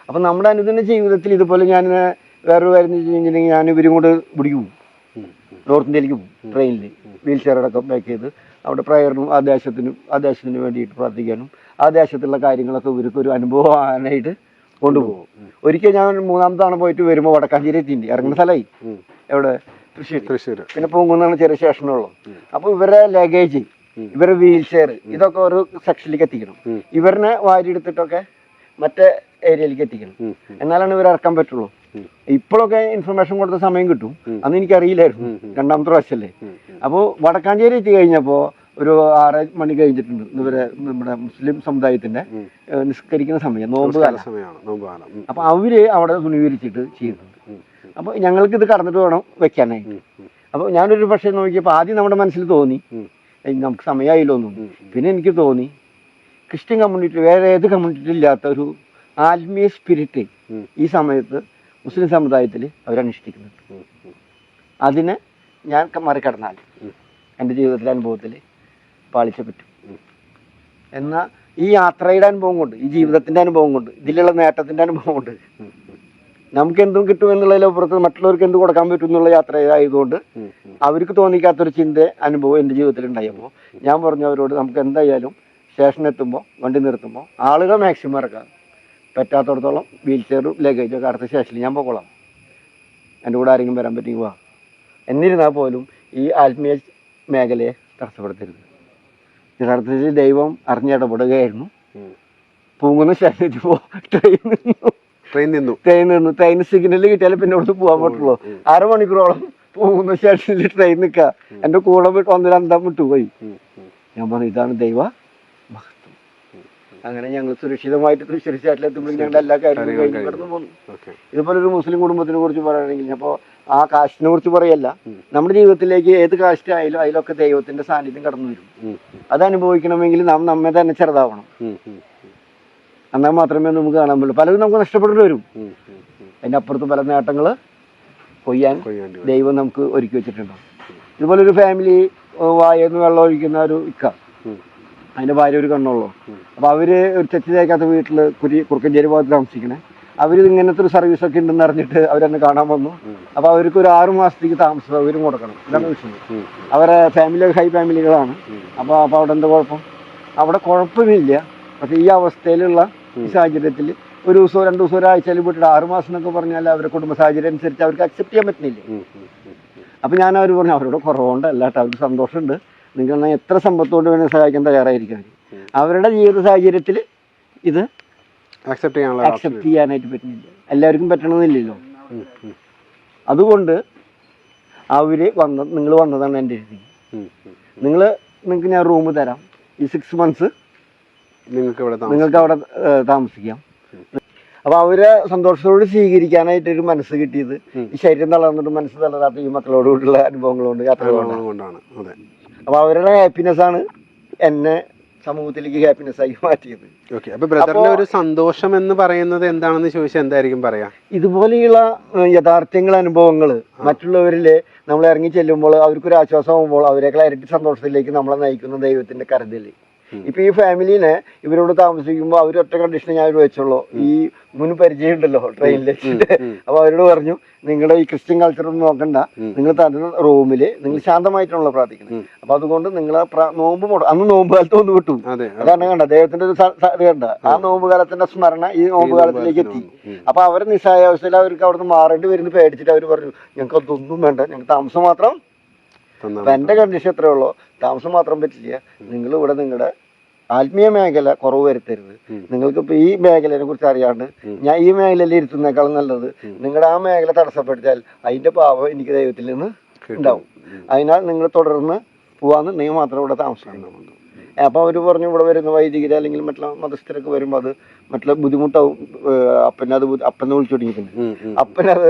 അപ്പൊ നമ്മുടെ അനുദിന ജീവിതത്തിൽ ഇതുപോലെ ഞാൻ വേറൊരു കാര്യം വെച്ചിട്ടുണ്ടെങ്കിൽ ഞാൻ ഇവരും കൂടെ പോകും നോർത്ത് ഇന്ത്യയിലേക്ക് പോകും ട്രെയിനിൽ വീൽ ചെയർ അടക്കം പാക്ക് ചെയ്ത് അവിടെ പ്രയറിനും ആ ദേശത്തിനും ആ ദേശത്തിന് വേണ്ടിയിട്ട് പ്രാർത്ഥിക്കാനും ആ ദേശത്തുള്ള കാര്യങ്ങളൊക്കെ ഇവർക്ക് ഒരു അനുഭവമാനായിട്ട് കൊണ്ടുപോകും. ഒരിക്കൽ ഞാൻ മൂന്നാമത്തവണ തവണ പോയിട്ട് വരുമ്പോൾ വടക്കാഞ്ചേരി എത്തിയിട്ടുണ്ട് ഇറങ്ങുന്ന സ്ഥലമായി. എവിടെ? തൃശ്ശൂർ തൃശ്ശൂർ പിന്നെ പൂങ്കുന്നാണ് ചെറിയ സ്റ്റേഷനുള്ളൂ. അപ്പോൾ ഇവരുടെ ലഗേജ് ഇവരെ വീൽ ചെയർ ഇതൊക്കെ ഒരു സെക്ഷനിലേക്ക് എത്തിക്കണം. ഇവരിനെ വാരി എടുത്തിട്ടൊക്കെ മറ്റേ ഏരിയയിലേക്ക് എത്തിക്കണം. എന്നാലാണ് ഇവർ ഇറക്കാൻ പറ്റുള്ളൂ. ഇപ്പോഴൊക്കെ ഇൻഫർമേഷൻ കൊടുത്ത സമയം കിട്ടും. അന്ന് എനിക്കറിയില്ലായിരുന്നു. രണ്ടാമത്തെ പ്രാവശ്യമല്ലേ അപ്പോൾ വടക്കാഞ്ചേരി എത്തി കഴിഞ്ഞപ്പോൾ ഒരു ആറ് മണി കഴിഞ്ഞിട്ടുണ്ട്. ഇവരെ നമ്മുടെ മുസ്ലിം സമുദായത്തിന്റെ നിസ്കരിക്കുന്ന സമയം. നോമ്പ് കാല. സമയമാണ്. അപ്പൊ അവർ അവിടെ തുണി വിരിച്ചിട്ട് ചെയ്യുന്നുണ്ട് അപ്പൊ ഞങ്ങൾക്ക് ഇത് കടന്നിട്ട് വേണം വെക്കാനായിട്ട്. അപ്പൊ ഞാനൊരു പക്ഷേ നോക്കിയപ്പോൾ ആദ്യം നമ്മുടെ മനസ്സിൽ തോന്നി "ഏയ് നമുക്ക് സമയമായില്ലോ ഒന്നും പിന്നെ എനിക്ക് തോന്നി ക്രിസ്ത്യൻ കമ്മ്യൂണിറ്റി വേറെ ഏത് കമ്മ്യൂണിറ്റി ഇല്ലാത്ത ഒരു ആത്മീയ സ്പിരിറ്റ് ഈ സമയത്ത് മുസ്ലിം സമുദായത്തിൽ അവരനുഷ്ഠിക്കുന്നുണ്ട് അതിനെ ഞാൻ മറികടന്നാൽ എന്റെ ജീവിതത്തിലെ അനുഭവത്തിൽ പാളിച്ച പറ്റും. എന്നാൽ ഈ യാത്രയുടെ അനുഭവം കൊണ്ട് ഈ ജീവിതത്തിന്റെ അനുഭവം കൊണ്ട് ഇതിലുള്ള നേട്ടത്തിന്റെ അനുഭവം കൊണ്ട് നമുക്ക് എന്തും കിട്ടും എന്നുള്ളതിലപ്പുറത്ത് മറ്റുള്ളവർക്ക് എന്ത് കൊടുക്കാൻ പറ്റും എന്നുള്ള യാത്ര ആയതുകൊണ്ട് അവർക്ക് തോന്നിക്കാത്തൊരു ചിന്ത അനുഭവം എന്റെ ജീവിതത്തിൽ ഉണ്ടായപ്പോൾ ഞാൻ പറഞ്ഞു അവരോട് നമുക്ക് എന്തായാലും സ്റ്റേഷനെത്തുമ്പോൾ വണ്ടി നിർത്തുമ്പോൾ ആളുകൾ മാക്സിമം ഇറക്കാം പറ്റാത്തടത്തോളം വീൽ ചെയറും ലഗേജൊക്കെ അടുത്ത സ്റ്റേഷനിൽ ഞാൻ പോകോളാം. എന്റെ കൂടെ ആരെങ്കിലും വരാൻ പറ്റി വാ. എന്നിരുന്നാൽ പോലും ഈ ആത്മീയ മേഖലയെ തടസ്സപ്പെടുത്തരുത്. യഥാർത്ഥത്തിൽ ദൈവം അറിഞ്ഞിടപെടുകയായിരുന്നു പൂങ്കുന്ന സ്റ്റേഷനിൽ പോ. ട്രെയിൻ നിന്നു. ട്രെയിൻ നിന്നു. ട്രെയിൻ നിന്നു. ട്രെയിൻ സിഗ്നൽ കിട്ടിയാലേ പിന്നെ അവിടുന്ന് പോകാൻ പറ്റുള്ളൂ. അരമണിക്കൂറോളം പോകുന്ന സ്റ്റേഷനിൽ ട്രെയിൻ നിൽക്കുക. എന്റെ കൂടെ വിട്ട് ഒന്നര അന്തം വിട്ടുപോയി ഞാൻ പറഞ്ഞു ഇതാണ് ദൈവ അങ്ങനെ ഞങ്ങൾ സുരക്ഷിതമായിട്ട് തൃശ്ശൂർ സ്റ്റേഷനിലെത്തുമ്പോൾ ഞങ്ങളുടെ എല്ലാ കാര്യങ്ങളും കഴിഞ്ഞ് കടന്നു പോകുന്നു. ഇതുപോലെ ഒരു മുസ്ലിം കുടുംബത്തിനെ കുറിച്ച് പറയുകയാണെങ്കിൽ അപ്പോൾ ആ കാശിനെ കുറിച്ച് പറയല്ല. നമ്മുടെ ജീവിതത്തിലേക്ക് ഏത് ആയാലും അതിലൊക്കെ ദൈവത്തിന്റെ സാന്നിധ്യം കടന്നു വരും. അത് അനുഭവിക്കണമെങ്കിൽ നാം നമ്മെ തന്നെ ചെറുതാവണം. എന്നാൽ മാത്രമേ നമുക്ക് കാണാൻ പറ്റുള്ളൂ പലരും നമുക്ക് നഷ്ടപ്പെടേണ്ടി വരും. അതിന്റെ അപ്പുറത്ത് പല നേട്ടങ്ങൾ കൊയ്യാൻ ദൈവം നമുക്ക് ഒരുക്കി വെച്ചിട്ടുണ്ടാവും ഇതുപോലെ ഒരു ഫാമിലി വായന്ന് വെള്ളം ഒഴിക്കുന്ന ഒരു ഇക്ക. അതിന്റെ ഭാര്യ ഒരു കണ്ണുള്ളൂ. അപ്പോൾ അവർ ഒരു തെറ്റ് തേക്കാത്ത വീട്ടിൽ കുരി കുറുക്കഞ്ചേരി ഭാഗത്ത് താമസിക്കണേ. അവർ ഇങ്ങനത്തെ ഒരു സർവീസ് ഒക്കെ ഉണ്ടെന്ന് അറിഞ്ഞിട്ട് അവരെന്നെ കാണാൻ വന്നു. അപ്പോൾ അവർക്ക് ഒരു ആറു മാസത്തേക്ക് താമസ സൗകര്യം കൊടുക്കണം. ഇതാണ് വിഷയം. അവരെ ഫാമിലി ഹൈ ഫാമിലികളാണ് അപ്പോൾ അപ്പൊ അവിടെ എന്താ കുഴപ്പം? അവിടെ കുഴപ്പമില്ല. പക്ഷെ ഈ അവസ്ഥയിലുള്ള ഈ സാഹചര്യത്തിൽ ഒരു ദിവസമോ രണ്ട് ദിവസമോ ഒരാഴ്ചയിൽ വിട്ടിട്ട് ആറ് മാസം എന്നൊക്കെ പറഞ്ഞാൽ അവരുടെ കുടുംബ സാഹചര്യം അനുസരിച്ച് അവർക്ക് അക്സെപ്റ്റ് ചെയ്യാൻ പറ്റുന്നില്ല? ഉം, ഉം, ഉം, ഉം. അപ്പം ഞാൻ അവർ പറഞ്ഞു അവരോട് കുറവുണ്ട്. കേട്ടോ അവർക്ക് സന്തോഷമുണ്ട്. നിങ്ങൾ എത്ര സമ്പത്തോട് വേണമെങ്കിൽ സഹായിക്കാൻ തയ്യാറായിരിക്കും അവരുടെ ജീവിത സാഹചര്യത്തിൽ ഇത് അക്സെപ്റ്റ് ചെയ്യാനുള്ള ചെയ്യാനായിട്ട് പറ്റുന്നില്ല. എല്ലാവർക്കും പറ്റണമെന്നില്ലല്ലോ അതുകൊണ്ട് അവർ വന്ന നിങ്ങൾ വന്നതാണ് എന്റെ ഉം. നിങ്ങൾ നിങ്ങൾക്ക് ഞാൻ റൂം തരാം. ഈ സിക്സ് മന്ത്സ് നിങ്ങൾക്ക് ഇവിടെ നിങ്ങൾക്ക് അവിടെ താമസിക്കാം. അപ്പൊ അവരെ സന്തോഷത്തോട് സ്വീകരിക്കാനായിട്ട് ഒരു മനസ്സ് കിട്ടിയത് ഈ ശരീരം തളർന്നിട്ട് മനസ്സ് തളരാത്ത ഈ മക്കളോടുകൂടിയുള്ള അനുഭവങ്ങളുണ്ട് കൊണ്ടാണ്. അതെ. അപ്പൊ അവരുടെ ഹാപ്പിനെസ് ആണ് എന്നെ സമൂഹത്തിലേക്ക് ഹാപ്പിനെസ് ആയി മാറ്റിയത്. ഓക്കെ അപ്പൊ ബ്രദറിന്റെ ഒരു സന്തോഷം എന്ന് പറയുന്നത് എന്താണെന്ന് ചോദിച്ചാൽ എന്തായിരിക്കും പറയാ? ഇതുപോലെയുള്ള യഥാർത്ഥങ്ങൾ അനുഭവങ്ങൾ മറ്റുള്ളവരിൽ നമ്മൾ ഇറങ്ങി ചെല്ലുമ്പോൾ അവർക്കൊരു ആശ്വാസമാകുമ്പോൾ അവരെക്കാൾ ഇരട്ടി സന്തോഷത്തിലേക്ക് നമ്മളെ നയിക്കുന്ന ദൈവത്തിന്റെ കരുതൽ ഉം. ഇപ്പൊ ഈ ഫാമിലിനെ ഇവരോട് താമസിക്കുമ്പോൾ അവർ ഒറ്റ കണ്ടീഷൻ ഞാൻ വെച്ചുള്ളൂ ഈ മുൻ പരിചയം ഉണ്ടല്ലോ ട്രെയിനിൽ അപ്പൊ അവരോട് പറഞ്ഞു നിങ്ങളുടെ ഈ ക്രിസ്ത്യൻ കൾച്ചർ ഒന്നും നോക്കണ്ട. നിങ്ങൾ തരുന്ന റൂമിൽ നിങ്ങൾ ശാന്തമായിട്ടാണല്ലോ പ്രാർത്ഥിക്കുന്നത്. അപ്പൊ അതുകൊണ്ട് നിങ്ങൾ നോമ്പ് മുട അന്ന് നോമ്പ് കാലത്ത് ഒന്ന് കിട്ടും അതെ അതാണ് കണ്ട ദൈവത്തിന്റെ ഒരു കണ്ട. ആ നോമ്പ് കാലത്തിന്റെ സ്മരണ ഈ നോമ്പ് കാലത്തിലേക്ക് എത്തി. അപ്പൊ അവരെ നിസ്സായാവസ്ഥയിൽ അവർക്ക് അവിടുന്ന് മാറേണ്ടി വരുന്നു. പേടിച്ചിട്ട് അവർ പറഞ്ഞു ഞങ്ങൾക്ക് അതൊന്നും വേണ്ട. ഞങ്ങൾക്ക് താമസം മാത്രം തന്നാ എന്റെ കണ്ടീഷൻ എത്രയുള്ളൂ താമസം മാത്രം പറ്റില്ല. നിങ്ങൾ ഇവിടെ നിങ്ങളുടെ ആത്മീയ മേഖല കുറവ് വരുത്തരുത്. ഉം. നിങ്ങൾക്ക് ഇപ്പൊ ഈ മേഖലയെ കുറിച്ച് അറിയാണ്ട് ഞാൻ ഈ മേഖലയിൽ ഇരുത്തുന്നേക്കാളും നല്ലത് നിങ്ങളുടെ ആ മേഖല തടസ്സപ്പെടുത്തിയാൽ അതിന്റെ പാവം എനിക്ക് ദൈവത്തിൽ നിന്ന്. ഉണ്ടാവും. അതിനാൽ നിങ്ങൾ തുടർന്ന് പോവാന്ന് നിങ്ങൾ മാത്രം ഇവിടെ താമസിക്കണം. അപ്പൊ അവർ പറഞ്ഞു ഇവിടെ വരുന്ന വൈദികര് അല്ലെങ്കിൽ മറ്റുള്ള മതസ്ഥരൊക്കെ വരുമ്പോൾ അത് മറ്റുള്ള ബുദ്ധിമുട്ടാവും അപ്പനത് അപ്പനെ വിളിച്ചു തുടങ്ങിയിട്ടുണ്ട്. അപ്പനത്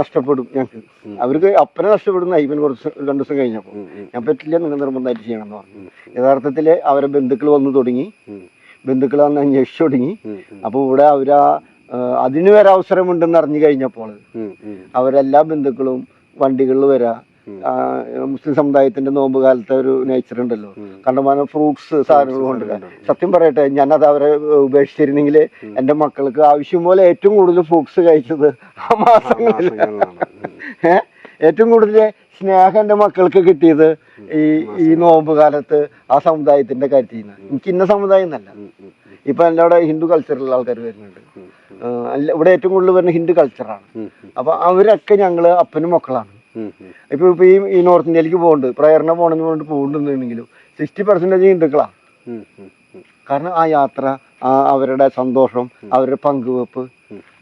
നഷ്ടപ്പെടും ഞങ്ങൾക്ക് അവർക്ക് അപ്പനെ നഷ്ടപ്പെടുന്ന ഇവൻ കുറച്ച് രണ്ടു ദിവസം കഴിഞ്ഞപ്പോൾ ഞാൻ പറ്റില്ല നിങ്ങൾ നിർബന്ധമായിട്ട് ചെയ്യണം എന്ന് പറഞ്ഞു യഥാർത്ഥത്തിൽ അവരെ ബന്ധുക്കൾ വന്നു തുടങ്ങി. ബന്ധുക്കൾ വന്ന് അന്വേഷിച്ചു തുടങ്ങി. അപ്പോൾ ഇവിടെ അവരാ അതിന് വരെ അവസരമുണ്ടെന്ന് അറിഞ്ഞു കഴിഞ്ഞപ്പോൾ അവരെല്ലാ ബന്ധുക്കളും വണ്ടികളിൽ വരാ. മുസ്ലിം സമുദായത്തിന്റെ നോമ്പ് കാലത്തെ ഒരു നേച്ചർ ഉണ്ടല്ലോ. കണ്ടമാനം ഫ്രൂട്ട്സ് സാധനങ്ങൾ കൊണ്ടുവരാൻ. സത്യം പറയട്ടെ ഞാനത് അവരെ ഉപേക്ഷിച്ചിരുന്നെങ്കിൽ എന്റെ മക്കൾക്ക് ആവശ്യം പോലെ ഏറ്റവും കൂടുതൽ ഫ്രൂട്ട്സ് കഴിച്ചത് ആ മാസങ്ങളിൽ. ഏറ്റവും കൂടുതൽ സ്നേഹം എന്റെ മക്കൾക്ക് കിട്ടിയത് ഈ ഈ നോമ്പ് കാലത്ത് ആ സമുദായത്തിന്റെ കാര്യത്തിൽ നിന്ന് എനിക്ക് ഇന്ന സമുദായം എന്നല്ല. ഇപ്പൊ എന്റെ അവിടെ ഹിന്ദു കൾച്ചറിലുള്ള ആൾക്കാർ വരുന്നുണ്ട്. ഇവിടെ ഏറ്റവും കൂടുതൽ വരുന്ന ഹിന്ദു കൾച്ചറാണ് അപ്പൊ അവരൊക്കെ ഞങ്ങൾ അപ്പനും മക്കളാണ്. ഇപ്പൊ ഇപ്പൊ ഈ ഈ നോർത്ത് ഇന്ത്യയിലേക്ക് പോകുന്നുണ്ട് പ്രേരണ പോകണമെന്ന് പറഞ്ഞിട്ട് പോകുന്നുണ്ടെങ്കിലും സിക്സ്റ്റി പെർസെന്റേജ് ഉം. കാരണം ആ യാത്ര അവരുടെ സന്തോഷം അവരുടെ പങ്കുവെപ്പ്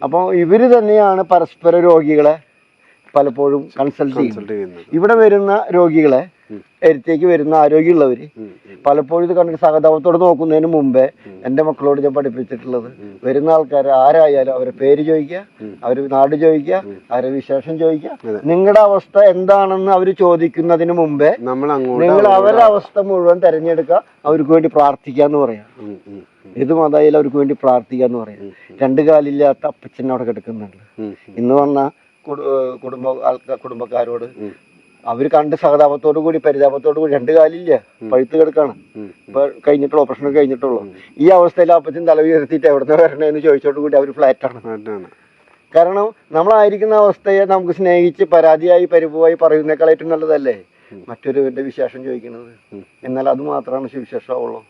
അപ്പോൾ ഇവർ തന്നെയാണ് പരസ്പര രോഗികളെ പലപ്പോഴും കൺസൾട്ട് കൺസൾട്ട് ഇവിടെ വരുന്ന രോഗികളെ എടുത്തേക്ക് വരുന്ന ആരോഗ്യമുള്ളവര്. പലപ്പോഴും ഇത് കണ്ടിട്ട് സഹതാപത്തോടെ നോക്കുന്നതിന് മുമ്പേ എന്റെ മക്കളോട് ഞാൻ പഠിപ്പിച്ചിട്ടുള്ളത്. വരുന്ന ആൾക്കാർ ആരായാലും അവരെ പേര് ചോദിക്കുക അവർ നാട് ചോദിക്കുക അവരെ വിശേഷം ചോദിക്കുക. നിങ്ങളുടെ അവസ്ഥ എന്താണെന്ന് അവർ ചോദിക്കുന്നതിന് മുമ്പേ നിങ്ങൾ അവരുടെ അവസ്ഥ മുഴുവൻ തെരഞ്ഞെടുക്കുക അവർക്ക് വേണ്ടി പ്രാർത്ഥിക്കുക എന്ന് പറയാം. ഏത് മതായാലും അവർക്ക് വേണ്ടി പ്രാർത്ഥിക്കുക എന്ന് പറയാം. രണ്ടു കാലില്ലാത്ത അപ്പച്ചൻ അവിടെ കിടക്കുന്നുണ്ട്. ഇന്ന് ഏഹ് കുടുംബ ആൾക്കാർ കുടുംബക്കാരോട്. അവർ കണ്ട് സഹതാപത്തോടു കൂടി പരിതാപത്തോടു കൂടി രണ്ട് കാലില്ല? പഴുത്ത് കിടക്കാണ്. ഇപ്പൊ കഴിഞ്ഞിട്ടുള്ള ഓപ്പറേഷൻ കഴിഞ്ഞിട്ടുള്ളൂ. ഈ അവസ്ഥയിൽ അപ്പച്ചൻ തല ഉയർത്തിയിട്ട് എവിടുന്ന് വരണേന്ന് ചോദിച്ചോട് കൂടി അവർ ഫ്ലാറ്റാണ്. കാരണം നമ്മളായിരിക്കുന്ന അവസ്ഥയെ നമുക്ക് സ്നേഹിച്ച് പരാതിയായി പരിപൂവായി പറയുന്നേക്കാൾ ഏറ്റവും നല്ലതല്ലേ മറ്റൊരുവന്റെ വിശേഷം ചോദിക്കുന്നത്. എന്നാൽ അത് മാത്രമാണ് സുവിശേഷമാവുള്ളൂ.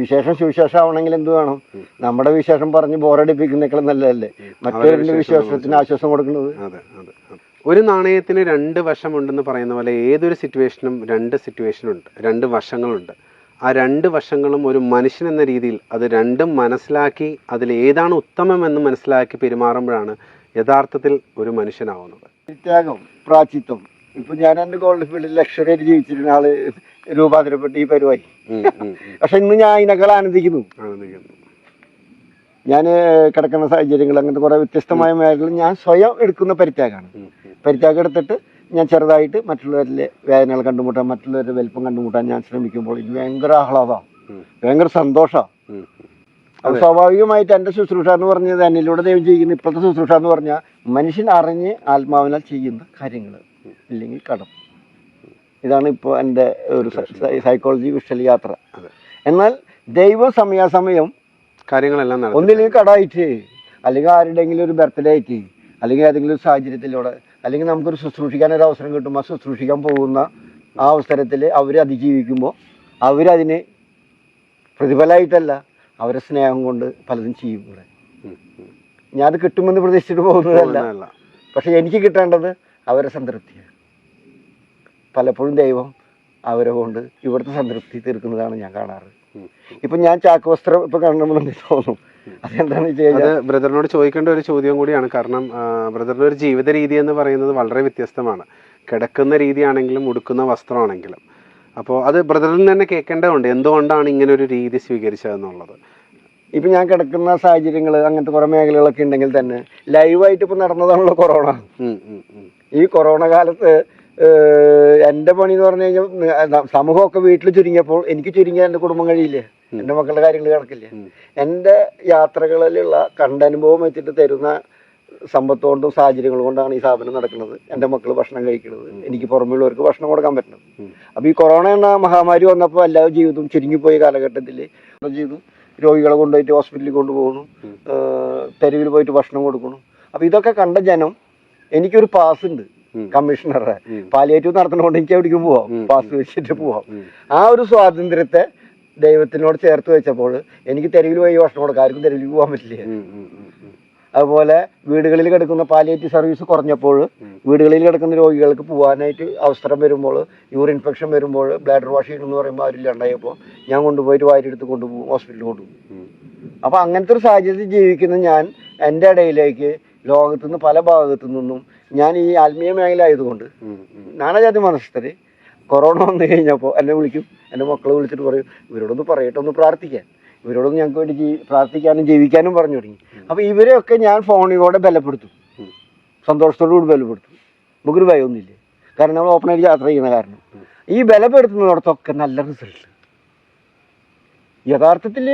വിശേഷം സുവിശേഷം ആവണമെങ്കിൽ എന്ത് വേണം? നമ്മുടെ വിശേഷം പറഞ്ഞ് ബോറടിപ്പിക്കുന്നേക്കാളും നല്ലതല്ലേ? മറ്റൊരു വിശ്വാസത്തിന് ആശ്വാസം കൊടുക്കുന്നത്. ഒരു നാണയത്തിന് രണ്ട് വശമുണ്ടെന്ന് പറയുന്ന പോലെ ഏതൊരു സിറ്റുവേഷനും രണ്ട് സിറ്റുവേഷനുണ്ട് രണ്ട് വശങ്ങളുണ്ട്. ആ രണ്ട് വശങ്ങളും ഒരു മനുഷ്യൻ എന്ന രീതിയിൽ അത് രണ്ടും മനസ്സിലാക്കി അതിൽ ഏതാണ് ഉത്തമം എന്ന് മനസ്സിലാക്കി പെരുമാറുമ്പോഴാണ് യഥാർത്ഥത്തിൽ ഒരു മനുഷ്യനാവുന്നത്. ത്യാഗം പ്രാച്ചിത്വം ഇപ്പൊ ഞാൻ എന്റെ ഗോൾഡ് ഫീൽഡിൽ ലക്ഷറി ആയിട്ട് ജീവിച്ചിരുന്ന ആൾ രൂപാന്തരപ്പെട്ട് ഈ ഉം. പക്ഷെ ഇന്ന് ഞാൻ അതിനേക്കാൾ ആനന്ദിക്കുന്നു. ഞാൻ കിടക്കുന്ന സാഹചര്യങ്ങൾ അങ്ങനത്തെ കുറെ വ്യത്യസ്തമായ മേഖലകൾ ഞാൻ സ്വയം എടുക്കുന്ന പരിത്യാഗമാണ്. പരിത്യാഗം എടുത്തിട്ട് ഞാൻ ചെറുതായിട്ട് മറ്റുള്ളവരിലെ വേദനകൾ കണ്ടുമുട്ടാൻ മറ്റുള്ളവരുടെ വലിപ്പം കണ്ടുമുട്ടാൻ ഞാൻ ശ്രമിക്കുമ്പോൾ എനിക്ക് ഭയങ്കര ആഹ്ലാദമാണ്. ഭയങ്കര സന്തോഷമാണ്. അത് സ്വാഭാവികമായിട്ട് എന്റെ ശുശ്രൂഷ എന്ന് പറഞ്ഞത് എന്നിലൂടെ ദൈവം ചെയ്യുന്ന ഇപ്പോഴത്തെ ശുശ്രൂഷ എന്ന് പറഞ്ഞാൽ മനുഷ്യൻ അറിഞ്ഞ് ആത്മാവിനാൽ ചെയ്യുന്ന കാര്യങ്ങൾ ഇല്ലെങ്കിൽ കടം. ഇതാണ് ഇപ്പോൾ എന്റെ ഒരു സൈക്കോളജി വിഷ്വൽ യാത്ര. എന്നാൽ ദൈവം സമയാസമയം കാര്യങ്ങളെല്ലാം ഒന്നില്ലെങ്കിൽ കടായിട്ട് അല്ലെങ്കിൽ ആരുടെങ്കിലും ഒരു ബർത്ത്ഡേ ആയിട്ട് അല്ലെങ്കിൽ ഏതെങ്കിലും ഒരു സാഹചര്യത്തിലൂടെ അല്ലെങ്കിൽ നമുക്കൊരു ശുശ്രൂഷിക്കാൻ ഒരു അവസരം കിട്ടുമ്പോൾ ആ ശുശ്രൂഷിക്കാൻ പോകുന്ന ആ അവസരത്തിൽ അവർ അതിജീവിക്കുമ്പോൾ അവരതിന് പ്രതിഫലമായിട്ടല്ല അവരെ സ്നേഹം കൊണ്ട് പലതും ചെയ്യും ഇവിടെ. ഞാൻ അത് കിട്ടുമെന്ന് പ്രതീക്ഷിച്ചിട്ട് പോകുന്നതല്ല. പക്ഷെ എനിക്ക് കിട്ടേണ്ടത് അവരെ സംതൃപ്തിയാണ്. പലപ്പോഴും ദൈവം അവരെ കൊണ്ട് ഇവിടുത്തെ സംതൃപ്തി തീർക്കുന്നതാണ് ഞാൻ കാണാറ്. ഇപ്പൊ ഞാൻ ചാക്ക് വസ്ത്രം ഇപ്പം കാണുമ്പോൾ എനിക്ക് തോന്നും അതെന്താണെന്ന് വെച്ച് കഴിഞ്ഞാൽ ബ്രദറിനോട് ചോദിക്കേണ്ട ഒരു ചോദ്യം കൂടിയാണ്. കാരണം ബ്രദറിന്റെ ഒരു ജീവിത രീതി എന്ന് പറയുന്നത് വളരെ വ്യത്യസ്തമാണ്. കിടക്കുന്ന രീതിയാണെങ്കിലും ഉടുക്കുന്ന വസ്ത്രമാണെങ്കിലും. അപ്പോൾ അത് ബ്രദറിൽ നിന്ന് തന്നെ കേൾക്കേണ്ടതുണ്ട്. എന്തുകൊണ്ടാണ് ഇങ്ങനെ ഒരു രീതി സ്വീകരിച്ചതെന്നുള്ളത്? ഇപ്പം ഞാൻ കിടക്കുന്ന സാഹചര്യങ്ങൾ അങ്ങനത്തെ കുറേ മേഖലകളൊക്കെ ഉണ്ടെങ്കിൽ തന്നെ ലൈവായിട്ട് ഇപ്പം നടന്നതാണല്ലോ കൊറോണ. ഈ കൊറോണ കാലത്ത് എന്റെ പണി എന്ന് പറഞ്ഞു കഴിഞ്ഞാൽ സമൂഹമൊക്കെ വീട്ടിൽ ചുരുങ്ങിയപ്പോൾ എനിക്ക് ചുരുങ്ങിയ എന്റെ കുടുംബം കഴിയില്ലേ? എന്റെ മക്കളുടെ കാര്യങ്ങൾ കിടക്കില്ലേ. എന്റെ യാത്രകളിലുള്ള കണ്ടനുഭവം വെച്ചിട്ട് തരുന്ന സമ്പത്ത് കൊണ്ടും സാഹചര്യങ്ങൾ കൊണ്ടാണ് ഈ സ്ഥാപനം നടക്കുന്നത്. എന്റെ മക്കൾ ഭക്ഷണം കഴിക്കുന്നത്. എനിക്ക് പുറമെയുള്ളവർക്ക് ഭക്ഷണം കൊടുക്കാൻ പറ്റുന്നത്. അപ്പോൾ ഈ കൊറോണ എന്ന മഹാമാരി വന്നപ്പോൾ എല്ലാ ജീവിതവും ചുരുങ്ങിപ്പോയ കാലഘട്ടത്തിൽ ചെയ്തു? രോഗികളെ കൊണ്ടുപോയിട്ട് ഹോസ്പിറ്റലിൽ കൊണ്ടുപോകണം തെരുവിൽ പോയിട്ട് ഭക്ഷണം കൊടുക്കണം അപ്പോൾ ഇതൊക്കെ കണ്ട ജനം എനിക്കൊരു പാസ് ഉണ്ട് കമ്മീഷണറെ കമ്മീഷണറുടെ. പാലിയേറ്റീവ് നടത്തണോണ്ട് എനിക്ക് എവിടേക്കും പോവാം. പാസ് വെച്ചിട്ട് പോവാം. ആ ഒരു സ്വാതന്ത്ര്യത്തെ ദൈവത്തിനോട് ചേർത്ത് വെച്ചപ്പോൾ എനിക്ക് തെരുവിൽ പോയി ഭക്ഷണം കൊടുക്കാം ആർക്കും തെരുവിൽ പോകാൻ പറ്റില്ല. അതുപോലെ വീടുകളിൽ കിടക്കുന്ന പാലിയേറ്റീവ് സർവീസ് കുറഞ്ഞപ്പോൾ വീടുകളിൽ കിടക്കുന്ന രോഗികൾക്ക് പോകാനായിട്ട് അവസരം വരുമ്പോൾ യൂറിൻ ഇൻഫെക്ഷൻ വരുമ്പോൾ ബ്ലാഡർ വാഷ് ചെയ്യണമെന്ന് പറയുമ്പോൾ അവരില്ലാണ്ടായപ്പോൾ ഞാൻ കൊണ്ടുപോയിട്ട് വാരിയെടുത്ത് കൊണ്ടുപോകും ഹോസ്പിറ്റലിൽ കൊണ്ടുപോകും. അപ്പോൾ അങ്ങനത്തെ ഒരു സാഹചര്യത്തിൽ ജീവിക്കുന്ന ഞാൻ എന്റെ ഇടയിലേക്ക് ലോകത്തുനിന്ന് പല ഭാഗത്തു നിന്നും ഞാൻ ഈ ആത്മീയ മേഖല ആയതുകൊണ്ട്. നാനാജാതി മനസ്സര് കൊറോണ വന്നു കഴിഞ്ഞപ്പോൾ എന്നെ വിളിക്കും എന്റെ മക്കളെ വിളിച്ചിട്ട് പറയും ഇവരോടൊന്ന് പറയട്ടെ ഒന്ന് പ്രാർത്ഥിക്കാൻ. ഇവരോടൊന്ന് ഞങ്ങൾക്ക് വേണ്ടി ജീ പ്രാർത്ഥിക്കാനും ജീവിക്കാനും പറഞ്ഞു തുടങ്ങി. അപ്പോൾ ഇവരെയൊക്കെ ഞാൻ ഫോണിലൂടെ ബലപ്പെടുത്തും. സന്തോഷത്തോടുകൂടി സന്തോഷത്തോടു കൂടി ബലപ്പെടുത്തും നമുക്കൊരു ഭയമൊന്നുമില്ല കാരണം നമ്മൾ ഓപ്പണായിട്ട് യാത്ര ചെയ്യുന്ന കാരണം. ഈ ബലപ്പെടുത്തുന്നിടത്തൊക്കെ നല്ല റിസൾട്ട് യഥാർത്ഥത്തിൽ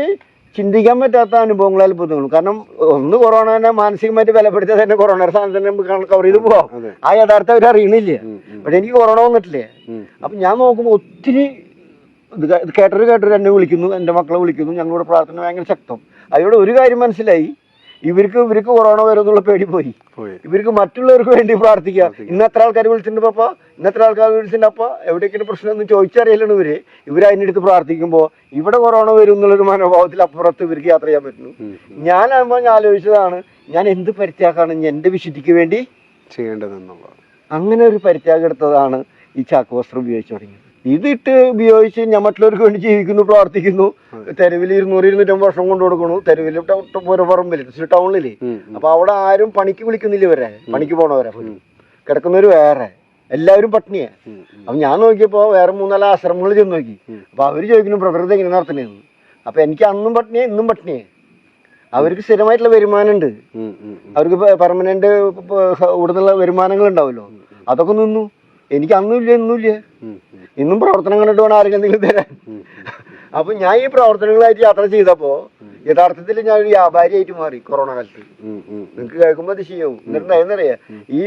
ചിന്തിക്കാൻ പറ്റാത്ത അനുഭവങ്ങളാൽ ബുദ്ധിമുട്ട്. കാരണം ഒന്ന് കൊറോണനെ മാനസികമായിട്ട് ബലപ്പെടുത്തിയാൽ തന്നെ കൊറോണയുടെ സാധനം തന്നെ നമുക്ക് കവർ ചെയ്ത് പോവാം. ആ യഥാർത്ഥം അവർ അറിയണില്ല. പക്ഷെ എനിക്ക് കൊറോണ വന്നിട്ടില്ലേ? അപ്പൊ ഞാൻ നോക്കുമ്പോൾ ഒത്തിരി ഇത് കേട്ടൊരു കേട്ടൊരു എന്നെ വിളിക്കുന്നു എന്റെ മക്കളെ വിളിക്കുന്നു ഞങ്ങളുടെ പ്രാർത്ഥന ഭയങ്കര ശക്തം. അതിലൂടെ ഒരു കാര്യം മനസ്സിലായി. ഇവർക്ക് ഇവർക്ക് കൊറോണ വരുമെന്നുള്ള പേടി പോയി. ഇവർക്ക് മറ്റുള്ളവർക്ക് വേണ്ടി പ്രാർത്ഥിക്കാം ഇന്നത്ര എത്ര ആൾക്കാർ വിളിച്ചിട്ടുണ്ട് പപ്പ? ഇന്ന് എത്ര ആൾക്കാർ വിളിച്ചിട്ടുണ്ട് അപ്പ? എവിടെയൊക്കെയാണ് പ്രശ്നം എന്ന് ചോദിച്ചറിയില്ലാണ് ഇവർ. ഇവർ അതിനടുത്ത് പ്രാർത്ഥിക്കുമ്പോൾ ഇവിടെ കൊറോണ വരും എന്നുള്ളൊരു മനോഭാവത്തിൽ അപ്പുറത്ത് ഇവർക്ക് യാത്ര ചെയ്യാൻ പറ്റുന്നു. ഞാനാകുമ്പോ ഞാനാകുമ്പോൾ ഞാൻ ആലോചിച്ചതാണ് ഞാൻ എന്ത് പരിത്യാഗമാണ് എന്റെ വിശുദ്ധിക്ക് വേണ്ടി ചെയ്യേണ്ടതെന്നുള്ളത്. അങ്ങനെ ഒരു പരിത്യാഗം എടുത്തതാണ് ഈ ചാക്കുവസ്ത്രം ഉപയോഗിച്ച് തുടങ്ങിയത്. ഇതിട്ട് ഉപയോഗിച്ച് ഞാൻ മറ്റുള്ളവർക്ക് വേണ്ടി ജീവിക്കുന്നു പ്രാർത്ഥിക്കുന്നു. തെരുവിൽ ഇരുന്നൂറ് ഇരുന്നൂറ്റമ്പത് വർഷം കൊണ്ട് കൊടുക്കണു തെരുവിൽ ഉം, ഉം. അപ്പൊ അവിടെ ആരും പണിക്ക് വിളിക്കുന്നില്ല ഇവരെ. പണിക്ക് പോണവരെ കിടക്കുന്നവര് വേറെ. എല്ലാവരും പട്ടിണിയാ. അപ്പൊ ഞാൻ നോക്കിയപ്പോ വേറെ മൂന്നാൽ ആശ്രമങ്ങൾ ചെന്ന് നോക്കി. അപ്പൊ അവർ ചോദിക്കുന്നു പ്രകൃതി എങ്ങനെ നടത്തണേന്ന് അപ്പൊ എനിക്ക് അന്നും പട്ടിണിയാ ഇന്നും പട്ടിണിയാ. അവർക്ക് സ്ഥിരമായിട്ടുള്ള വരുമാനം ഉണ്ട് ഉം, ഉം, ഉം. അവർക്ക് പെർമനന്റ് ഇവിടുന്നുള്ള വരുമാനങ്ങൾ ഉണ്ടാവുമല്ലോ അതൊക്കെ നിന്നു. എനിക്ക് അന്നും ഇല്ല ഇന്നും പ്രവർത്തനം കണ്ടിട്ട് വേണം ആരെങ്കിലും എന്തെങ്കിലും തരാൻ. അപ്പൊ ഞാൻ ഈ പ്രവർത്തനങ്ങളായിട്ട് യാത്ര ചെയ്തപ്പോ യഥാർത്ഥത്തിൽ ഞാൻ ഒരു വ്യാപാരിയായിട്ട് മാറി കൊറോണ കാലത്ത്. നിങ്ങക്ക് കേൾക്കുമ്പോ നിങ്ങൾക്ക് കേൾക്കുമ്പോൾ അതിശയാവും എന്നിട്ട് എന്നറിയാ ഈ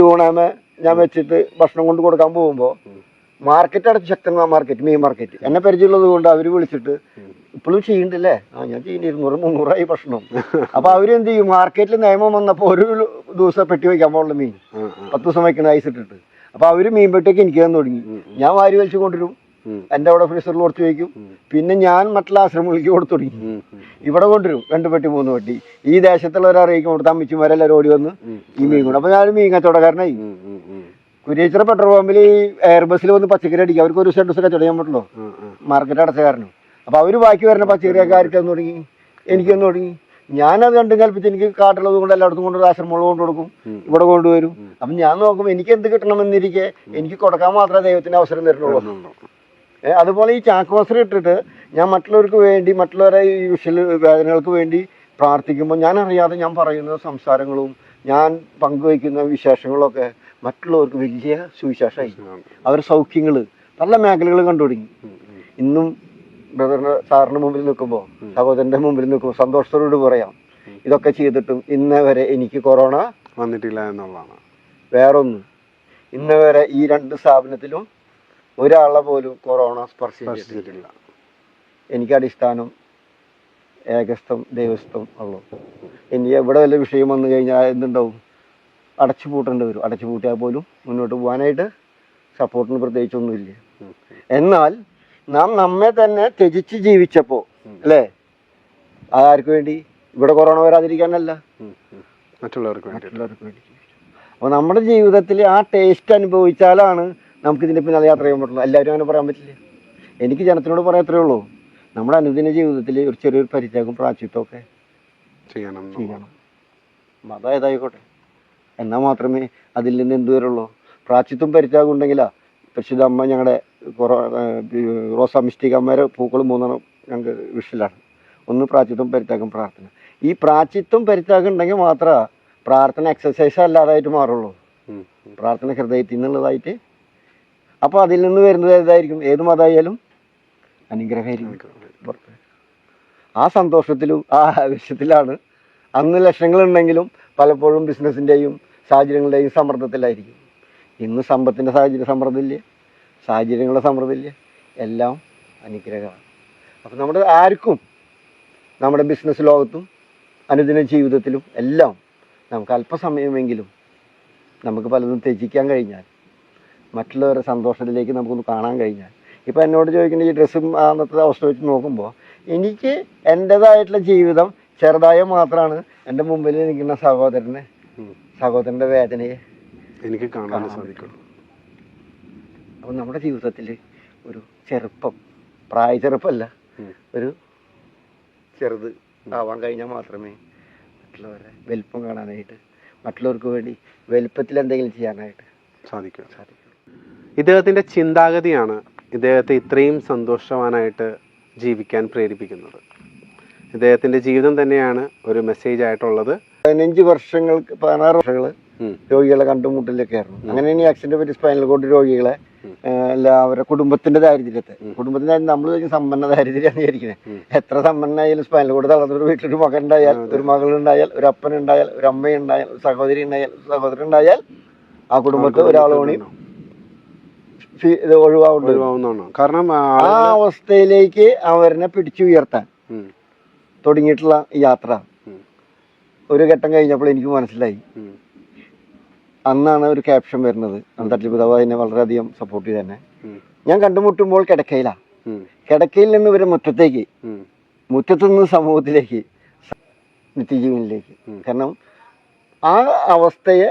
ലൂണാമ ഞാൻ വെച്ചിട്ട് ഭക്ഷണം കൊണ്ട് കൊടുക്കാൻ പോകുമ്പോ മാർക്കറ്റ് അടച്ച് ശക്തമായ മാർക്കറ്റ് മെയിൻ മാർക്കറ്റ് എന്നെ പരിചയമുള്ളത് കൊണ്ട് അവർ വിളിച്ചിട്ട് ഇപ്പോഴും ചെയ്യണ്ടല്ലേ ആ ഞാൻ ചെയ്യുന്ന ഇരുന്നൂറ് മുന്നൂറായി ഭക്ഷണം. അപ്പൊ അവരെന്ത് എന്ത് ചെയ്യും? മാർക്കറ്റിൽ നിയമം വന്നപ്പോ ഒരു ദിവസം പെട്ടി വയ്ക്കാൻ പാടുള്ള മീൻ. പത്ത് ദിവസം വയ്ക്കുന്ന ഐസ് ഇട്ടിട്ട്. അപ്പൊ അവർ മീൻ പെട്ടിയൊക്കെ എനിക്ക് തന്നു തുടങ്ങി. ഞാൻ വാരി വലിച്ചു കൊണ്ടുവരും. എന്റെ എന്റെ അവിടെ ഫ്രീസറിൽ കൊടുത്തു വയ്ക്കും. പിന്നെ ഞാൻ മറ്റുള്ള ആശ്രമങ്ങളിലേക്ക് കൊടുത്തു തുടങ്ങി. ഇവിടെ കൊണ്ടുവരും. രണ്ട് പെട്ടി മൂന്ന് പെട്ടി. ഈ ദേശത്തുള്ളവരെ അറിയിക്കും കൊടുത്ത അമ്മിച്ചുമാരെല്ലാവരും ഓടി വന്ന് ഈ മീൻ കൊണ്ട് അപ്പൊ ഞാൻ മീൻ കച്ചവടക്കാരനായി. കുരിയച്ചിറ പെട്രോൾ പമ്പിൽ ഈ എയർ ബസ്സിൽ വന്ന് പച്ചക്കറി അടിക്കും. അവർക്ക് ഒരു ദിവസം കച്ചവടം ചെയ്യാൻ പറ്റുള്ളൂ. മാർക്കറ്റ് അടച്ച കാരണം. അപ്പൊ അവർ ബാക്കി വരുന്ന പച്ചക്കറിക്കാർക്ക് എന്ന് തുടങ്ങി? എനിക്കൊന്നു തുടങ്ങി. ഞാനത് രണ്ടും കൽപ്പിച്ച് എനിക്ക് കാട്ടുള്ളത് കൊണ്ട് എല്ലായിടത്തും കൊണ്ട് ആശ്രമങ്ങൾ കൊണ്ട് കൊടുക്കും. ഇവിടെ കൊണ്ടുവരും അപ്പം ഞാൻ നോക്കുമ്പോൾ എനിക്ക് എന്ത് കിട്ടണമെന്നിരിക്കെ എനിക്ക് കൊടുക്കാൻ മാത്രമേ ദൈവത്തിന് അവസരം തരുന്നുള്ളൂ? അതുപോലെ ഈ ചാക്കോസർ ഇട്ടിട്ട് ഞാൻ മറ്റുള്ളവർക്ക് വേണ്ടി മറ്റുള്ളവരെ ഈ വിഷൽ വേദനകൾക്ക് വേണ്ടി പ്രാർത്ഥിക്കുമ്പോൾ ഞാൻ അറിയാതെ ഞാൻ പറയുന്ന സംസാരങ്ങളും ഞാൻ പങ്കുവയ്ക്കുന്ന വിശേഷങ്ങളൊക്കെ മറ്റുള്ളവർക്ക് വലിയ സുവിശേഷമായി. അവരുടെ സൗഖ്യങ്ങൾ പല മേഖലകൾ കണ്ടു തുടങ്ങി ഉം. ഇന്നും ബ്രദറിന്റെ സാറിന് മുമ്പിൽ നിൽക്കുമ്പോൾ സഹോദരന്റെ മുമ്പിൽ നിൽക്കുമ്പോൾ സന്തോഷത്തോട് പറയാം. ഇതൊക്കെ ചെയ്തിട്ടും ഇന്നേ വരെ എനിക്ക് കൊറോണ വന്നിട്ടില്ല എന്നുള്ളതാണ്. വേറൊന്നും. ഇന്നേ വരെ ഈ രണ്ട് സ്ഥാപനത്തിലും ഒരാളെ പോലും കൊറോണ സ്പർശിച്ചിട്ടില്ല. എനിക്ക് അടിസ്ഥാനം ഏകസ്ഥം ദൈവസ്ഥം ഉള്ളു. ഇനി എവിടെ വല്ല വിഷയം വന്നു കഴിഞ്ഞാൽ എന്തുണ്ടാവും? അടച്ചു പൂട്ടേണ്ടി വരും. അടച്ചു പൂട്ടിയാൽ പോലും മുന്നോട്ട് പോകാനായിട്ട് സപ്പോർട്ടിന് പ്രത്യേകിച്ചൊന്നുമില്ല എന്നാൽ നാം നമ്മെ തന്നെ ത്യജിച്ച് ജീവിച്ചപ്പോ അല്ലേ? അതാർക്ക് വേണ്ടി? ഇവിടെ കൊറോണ വരാതിരിക്കാനല്ല. മറ്റുള്ളവർക്ക് വേണ്ടി മറ്റുള്ളവർക്ക് വേണ്ടി അപ്പോൾ നമ്മുടെ ജീവിതത്തിൽ ആ ടേസ്റ്റ് അനുഭവിച്ചാലാണ് നമുക്ക് ഇതിന്റെ പിന്നാലെ യാത്ര ചെയ്യാൻ പറ്റുള്ളൂ. എല്ലാവരും അങ്ങനെ പറയാൻ പറ്റില്ല. എനിക്ക് ജനത്തിനോട് പറയാൻ അത്രേ ഉള്ളൂ. നമ്മുടെ അനുദിന ജീവിതത്തിൽ ഒരു ചെറിയൊരു പരിത്യാഗം പ്രാച്യത്വമൊക്കെ ചെയ്യണം. ചെയ്യണം. മതം ഏതായിക്കോട്ടെ. എന്നാൽ മാത്രമേ അതിൽ നിന്ന് എന്തുവരുള്ളൂ. പ്രാചിത്വം പരിചയം പരിത്യാഗം ഉണ്ടെങ്കിലാ പരിശുദ്ധ അമ്മ ഞങ്ങളുടെ കൊറോ റോസാ മിസ്റ്റിക് അമ്മയുടെ പൂക്കൾ മൂന്നെണ്ണം ഞങ്ങൾക്ക് വിഷലാണ്. ഒന്ന് പ്രാച്ചിത്വം പരിത്താക്കും പ്രാർത്ഥന. ഈ പ്രാച്ചിത്വം പരിത്താക്കുന്നുണ്ടെങ്കിൽ ഉണ്ടെങ്കിൽ മാത്രമേ പ്രാർത്ഥന എക്സസൈസ് അല്ലാതായിട്ട് മാറുള്ളൂ. പ്രാർത്ഥന ഹൃദയത്തിൽ നിന്നുള്ളതായിട്ട്. അപ്പോൾ അതിൽ നിന്ന് വരുന്നത് ഏതായിരിക്കും? ഏത് മതമായാലും അനുഗ്രഹമായിരിക്കും. ആ സന്തോഷത്തിലും ആ ആവശ്യത്തിലാണ് അന്ന് ലക്ഷങ്ങളുണ്ടെങ്കിലും പലപ്പോഴും ബിസിനസ്സിന്റെയും സാഹചര്യങ്ങളുടെയും സമ്മർദ്ദത്തിലായിരിക്കും. ഇന്ന് സമ്പത്തിന്റെ സാഹചര്യ സമ്മർദ്ദമില്ല. സാഹചര്യങ്ങളുടെ സമ്മർദ്ദമില്ല. എല്ലാം അനുഗ്രഹമാണ്. അപ്പം നമ്മുടെ ആർക്കും നമ്മുടെ ബിസിനസ് ലോകത്തും അനുദിന ജീവിതത്തിലും എല്ലാം നമുക്ക് അല്പസമയമെങ്കിലും നമുക്ക് പലതും ത്യജിക്കാൻ കഴിഞ്ഞാൽ മറ്റുള്ളവരുടെ സന്തോഷത്തിലേക്ക് നമുക്കൊന്ന് കാണാൻ കഴിഞ്ഞാൽ ഇപ്പം എന്നോട് ചോദിക്കുന്ന ഈ ഡ്രസ്സും അന്നത്തെ അവസ്ഥ വെച്ച് നോക്കുമ്പോൾ എനിക്ക് എന്റെതായിട്ടുള്ള ജീവിതം ചെറുതായ മാത്രമാണ് എന്റെ മുമ്പിൽ നിൽക്കുന്ന സഹോദരനെ. സഹോദരന്റെ വേദനയെ എനിക്ക് കാണാൻ സാധിക്കുള്ളൂ അപ്പം നമ്മുടെ ജീവിതത്തിൽ ഒരു ചെറുപ്പം പ്രായ ചെറുപ്പമല്ല. ഒരു ചെറുത് ആവാൻ കഴിഞ്ഞാൽ മാത്രമേ മറ്റുള്ളവരെ വലിപ്പം കാണാനായിട്ട് മറ്റുള്ളവർക്ക് വേണ്ടി വലിപ്പത്തിൽ എന്തെങ്കിലും ചെയ്യാനായിട്ട് സാധിക്കും സാധിക്കും ഇദ്ദേഹത്തിന്റെ ചിന്താഗതിയാണ് ഇദ്ദേഹത്തെ ഇത്രയും സന്തോഷവാനായിട്ട് ജീവിക്കാൻ പ്രേരിപ്പിക്കുന്നത് ഇദ്ദേഹത്തിന്റെ ജീവിതം തന്നെയാണ് ഒരു മെസ്സേജ് ആയിട്ടുള്ളത് പതിനഞ്ച് വർഷങ്ങൾക്ക് പതിനാറ് വർഷങ്ങൾ. രോഗികളെ കണ്ടുമുട്ടലൊക്കെ ആയിരുന്നു അങ്ങനെ ഈ ആക്സിഡന്റ് പറ്റി സ്പൈനൽ കോഡ് രോഗികളെ അല്ല അവരുടെ കുടുംബത്തിന്റെ ദാരിദ്ര്യത്തെ. കുടുംബത്തിന്റെ നമ്മൾ സമ്പന്ന ദാരിദ്ര്യമാണ് വിചാരിക്കുന്നത്. എത്ര സമ്പന്നായാലും സ്പൈനൽ കോഡ് തളർന്ന ഒരു വീട്ടിലൊരു മകൻ ഉണ്ടായാൽ ഒരു മകൾ ഉണ്ടായാൽ ഒരു അപ്പൻ ഉണ്ടായാൽ ഒരു അമ്മ ഉണ്ടായാൽ ഒരു സഹോദരി ഉണ്ടായാൽ സഹോദരൻ ഉണ്ടായാൽ ആ കുടുംബത്തെ ഒരാളോണി ഇത് കാരണം ആ, അവസ്ഥയിലേക്ക് അവരെ പിടിച്ചുയർത്താൻ ഉയർത്താൻ തുടങ്ങിയിട്ടുള്ള യാത്ര. ഒരു ഘട്ടം കഴിഞ്ഞപ്പോൾ എനിക്ക് മനസ്സിലായി. അന്നാണ് ഒരു ക്യാപ്ഷൻ വരുന്നത്. അന്തർജി പിതാവ് എന്നെ വളരെയധികം സപ്പോർട്ട് ചെയ്ത് തന്നെ. ഞാൻ കണ്ടുമുട്ടുമ്പോൾ കിടക്കയിലാണ് ഉം, കിടക്കയിൽ നിന്ന് ഇവരെ മുറ്റത്തേക്ക് മുറ്റത്തു നിന്ന് സമൂഹത്തിലേക്ക് നിത്യജീവനിലേക്ക്. കാരണം ആ അവസ്ഥയെ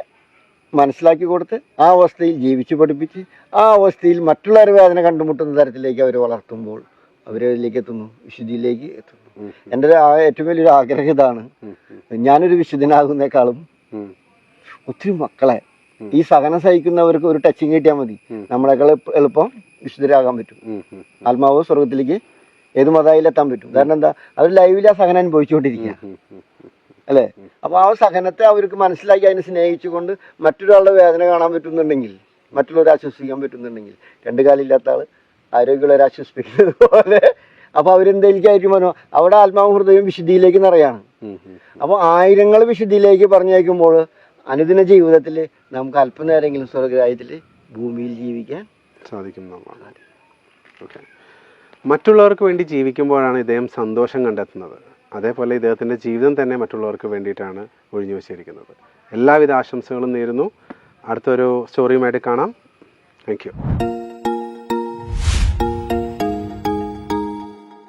മനസ്സിലാക്കി കൊടുത്ത് ആ അവസ്ഥയിൽ ജീവിച്ചു പഠിപ്പിച്ച് ആ അവസ്ഥയിൽ മറ്റുള്ളവർ വേദന കണ്ടുമുട്ടുന്ന തരത്തിലേക്ക് അവർ വളർത്തുമ്പോൾ അവരതിലേക്ക് എത്തുന്നു വിശുദ്ധിയിലേക്ക് എത്തുന്നു. എന്റെ ഏറ്റവും വലിയൊരു ആഗ്രഹം ഇതാണ്. ഞാനൊരു വിശുദ്ധനാകുന്നേക്കാളും ഒത്തിരി മക്കളെ. ഈ സഹനം സഹിക്കുന്നവർക്ക് ഒരു ടച്ചിങ് കിട്ടിയാൽ മതി. നമ്മളെക്കാൾ എളുപ്പം വിശുദ്ധരാകാൻ പറ്റും. ആത്മാവ് സ്വർഗത്തിലേക്ക് ഏത് മതായിലെത്താൻ പറ്റും. കാരണം എന്താ? അവർ ലൈവിൽ ആ സഹനം അനുഭവിച്ചുകൊണ്ടിരിക്കുക. അല്ലേ? അപ്പോൾ ആ സഹനത്തെ അവർക്ക് മനസ്സിലാക്കി അതിനെ സ്നേഹിച്ചുകൊണ്ട് മറ്റൊരാളുടെ വേദന കാണാൻ പറ്റുന്നുണ്ടെങ്കിൽ മറ്റുള്ളവരെ ആശ്വസിക്കാൻ പറ്റുന്നുണ്ടെങ്കിൽ രണ്ടു കാലില്ലാത്ത ആൾ ആരോഗ്യമുള്ളവരെ ആശ്വസിപ്പിക്കുന്നത് പോലെ അപ്പോൾ അവരെന്തെങ്കിലും മനോ അവിടെ ആത്മാവ് ഹൃദയം വിശുദ്ധിയിലേക്ക് നിറയാണ്. അപ്പോൾ ആയിരങ്ങൾ വിശുദ്ധിയിലേക്ക് പറഞ്ഞയക്കുമ്പോൾ അനുദിന ജീവിതത്തിൽ നമുക്ക് അല്പനേരെങ്കിലും സ്വർഗരാജ്യത്തിൽ ഭൂമിയിൽ ജീവിക്കാൻ സാധിക്കും ഓക്കെ മറ്റുള്ളവർക്ക് വേണ്ടി ജീവിക്കുമ്പോഴാണ് ഇദ്ദേഹം സന്തോഷം കണ്ടെത്തുന്നത്. അതേപോലെ ഇദ്ദേഹത്തിന്റെ ജീവിതം തന്നെ മറ്റുള്ളവർക്ക് വേണ്ടിയിട്ടാണ് ഒഴിഞ്ഞു വെച്ചിരിക്കുന്നത്. എല്ലാവിധ ആശംസകളും നേരുന്നു. അടുത്തൊരു സ്റ്റോറിയുമായിട്ട് കാണാം. Thank you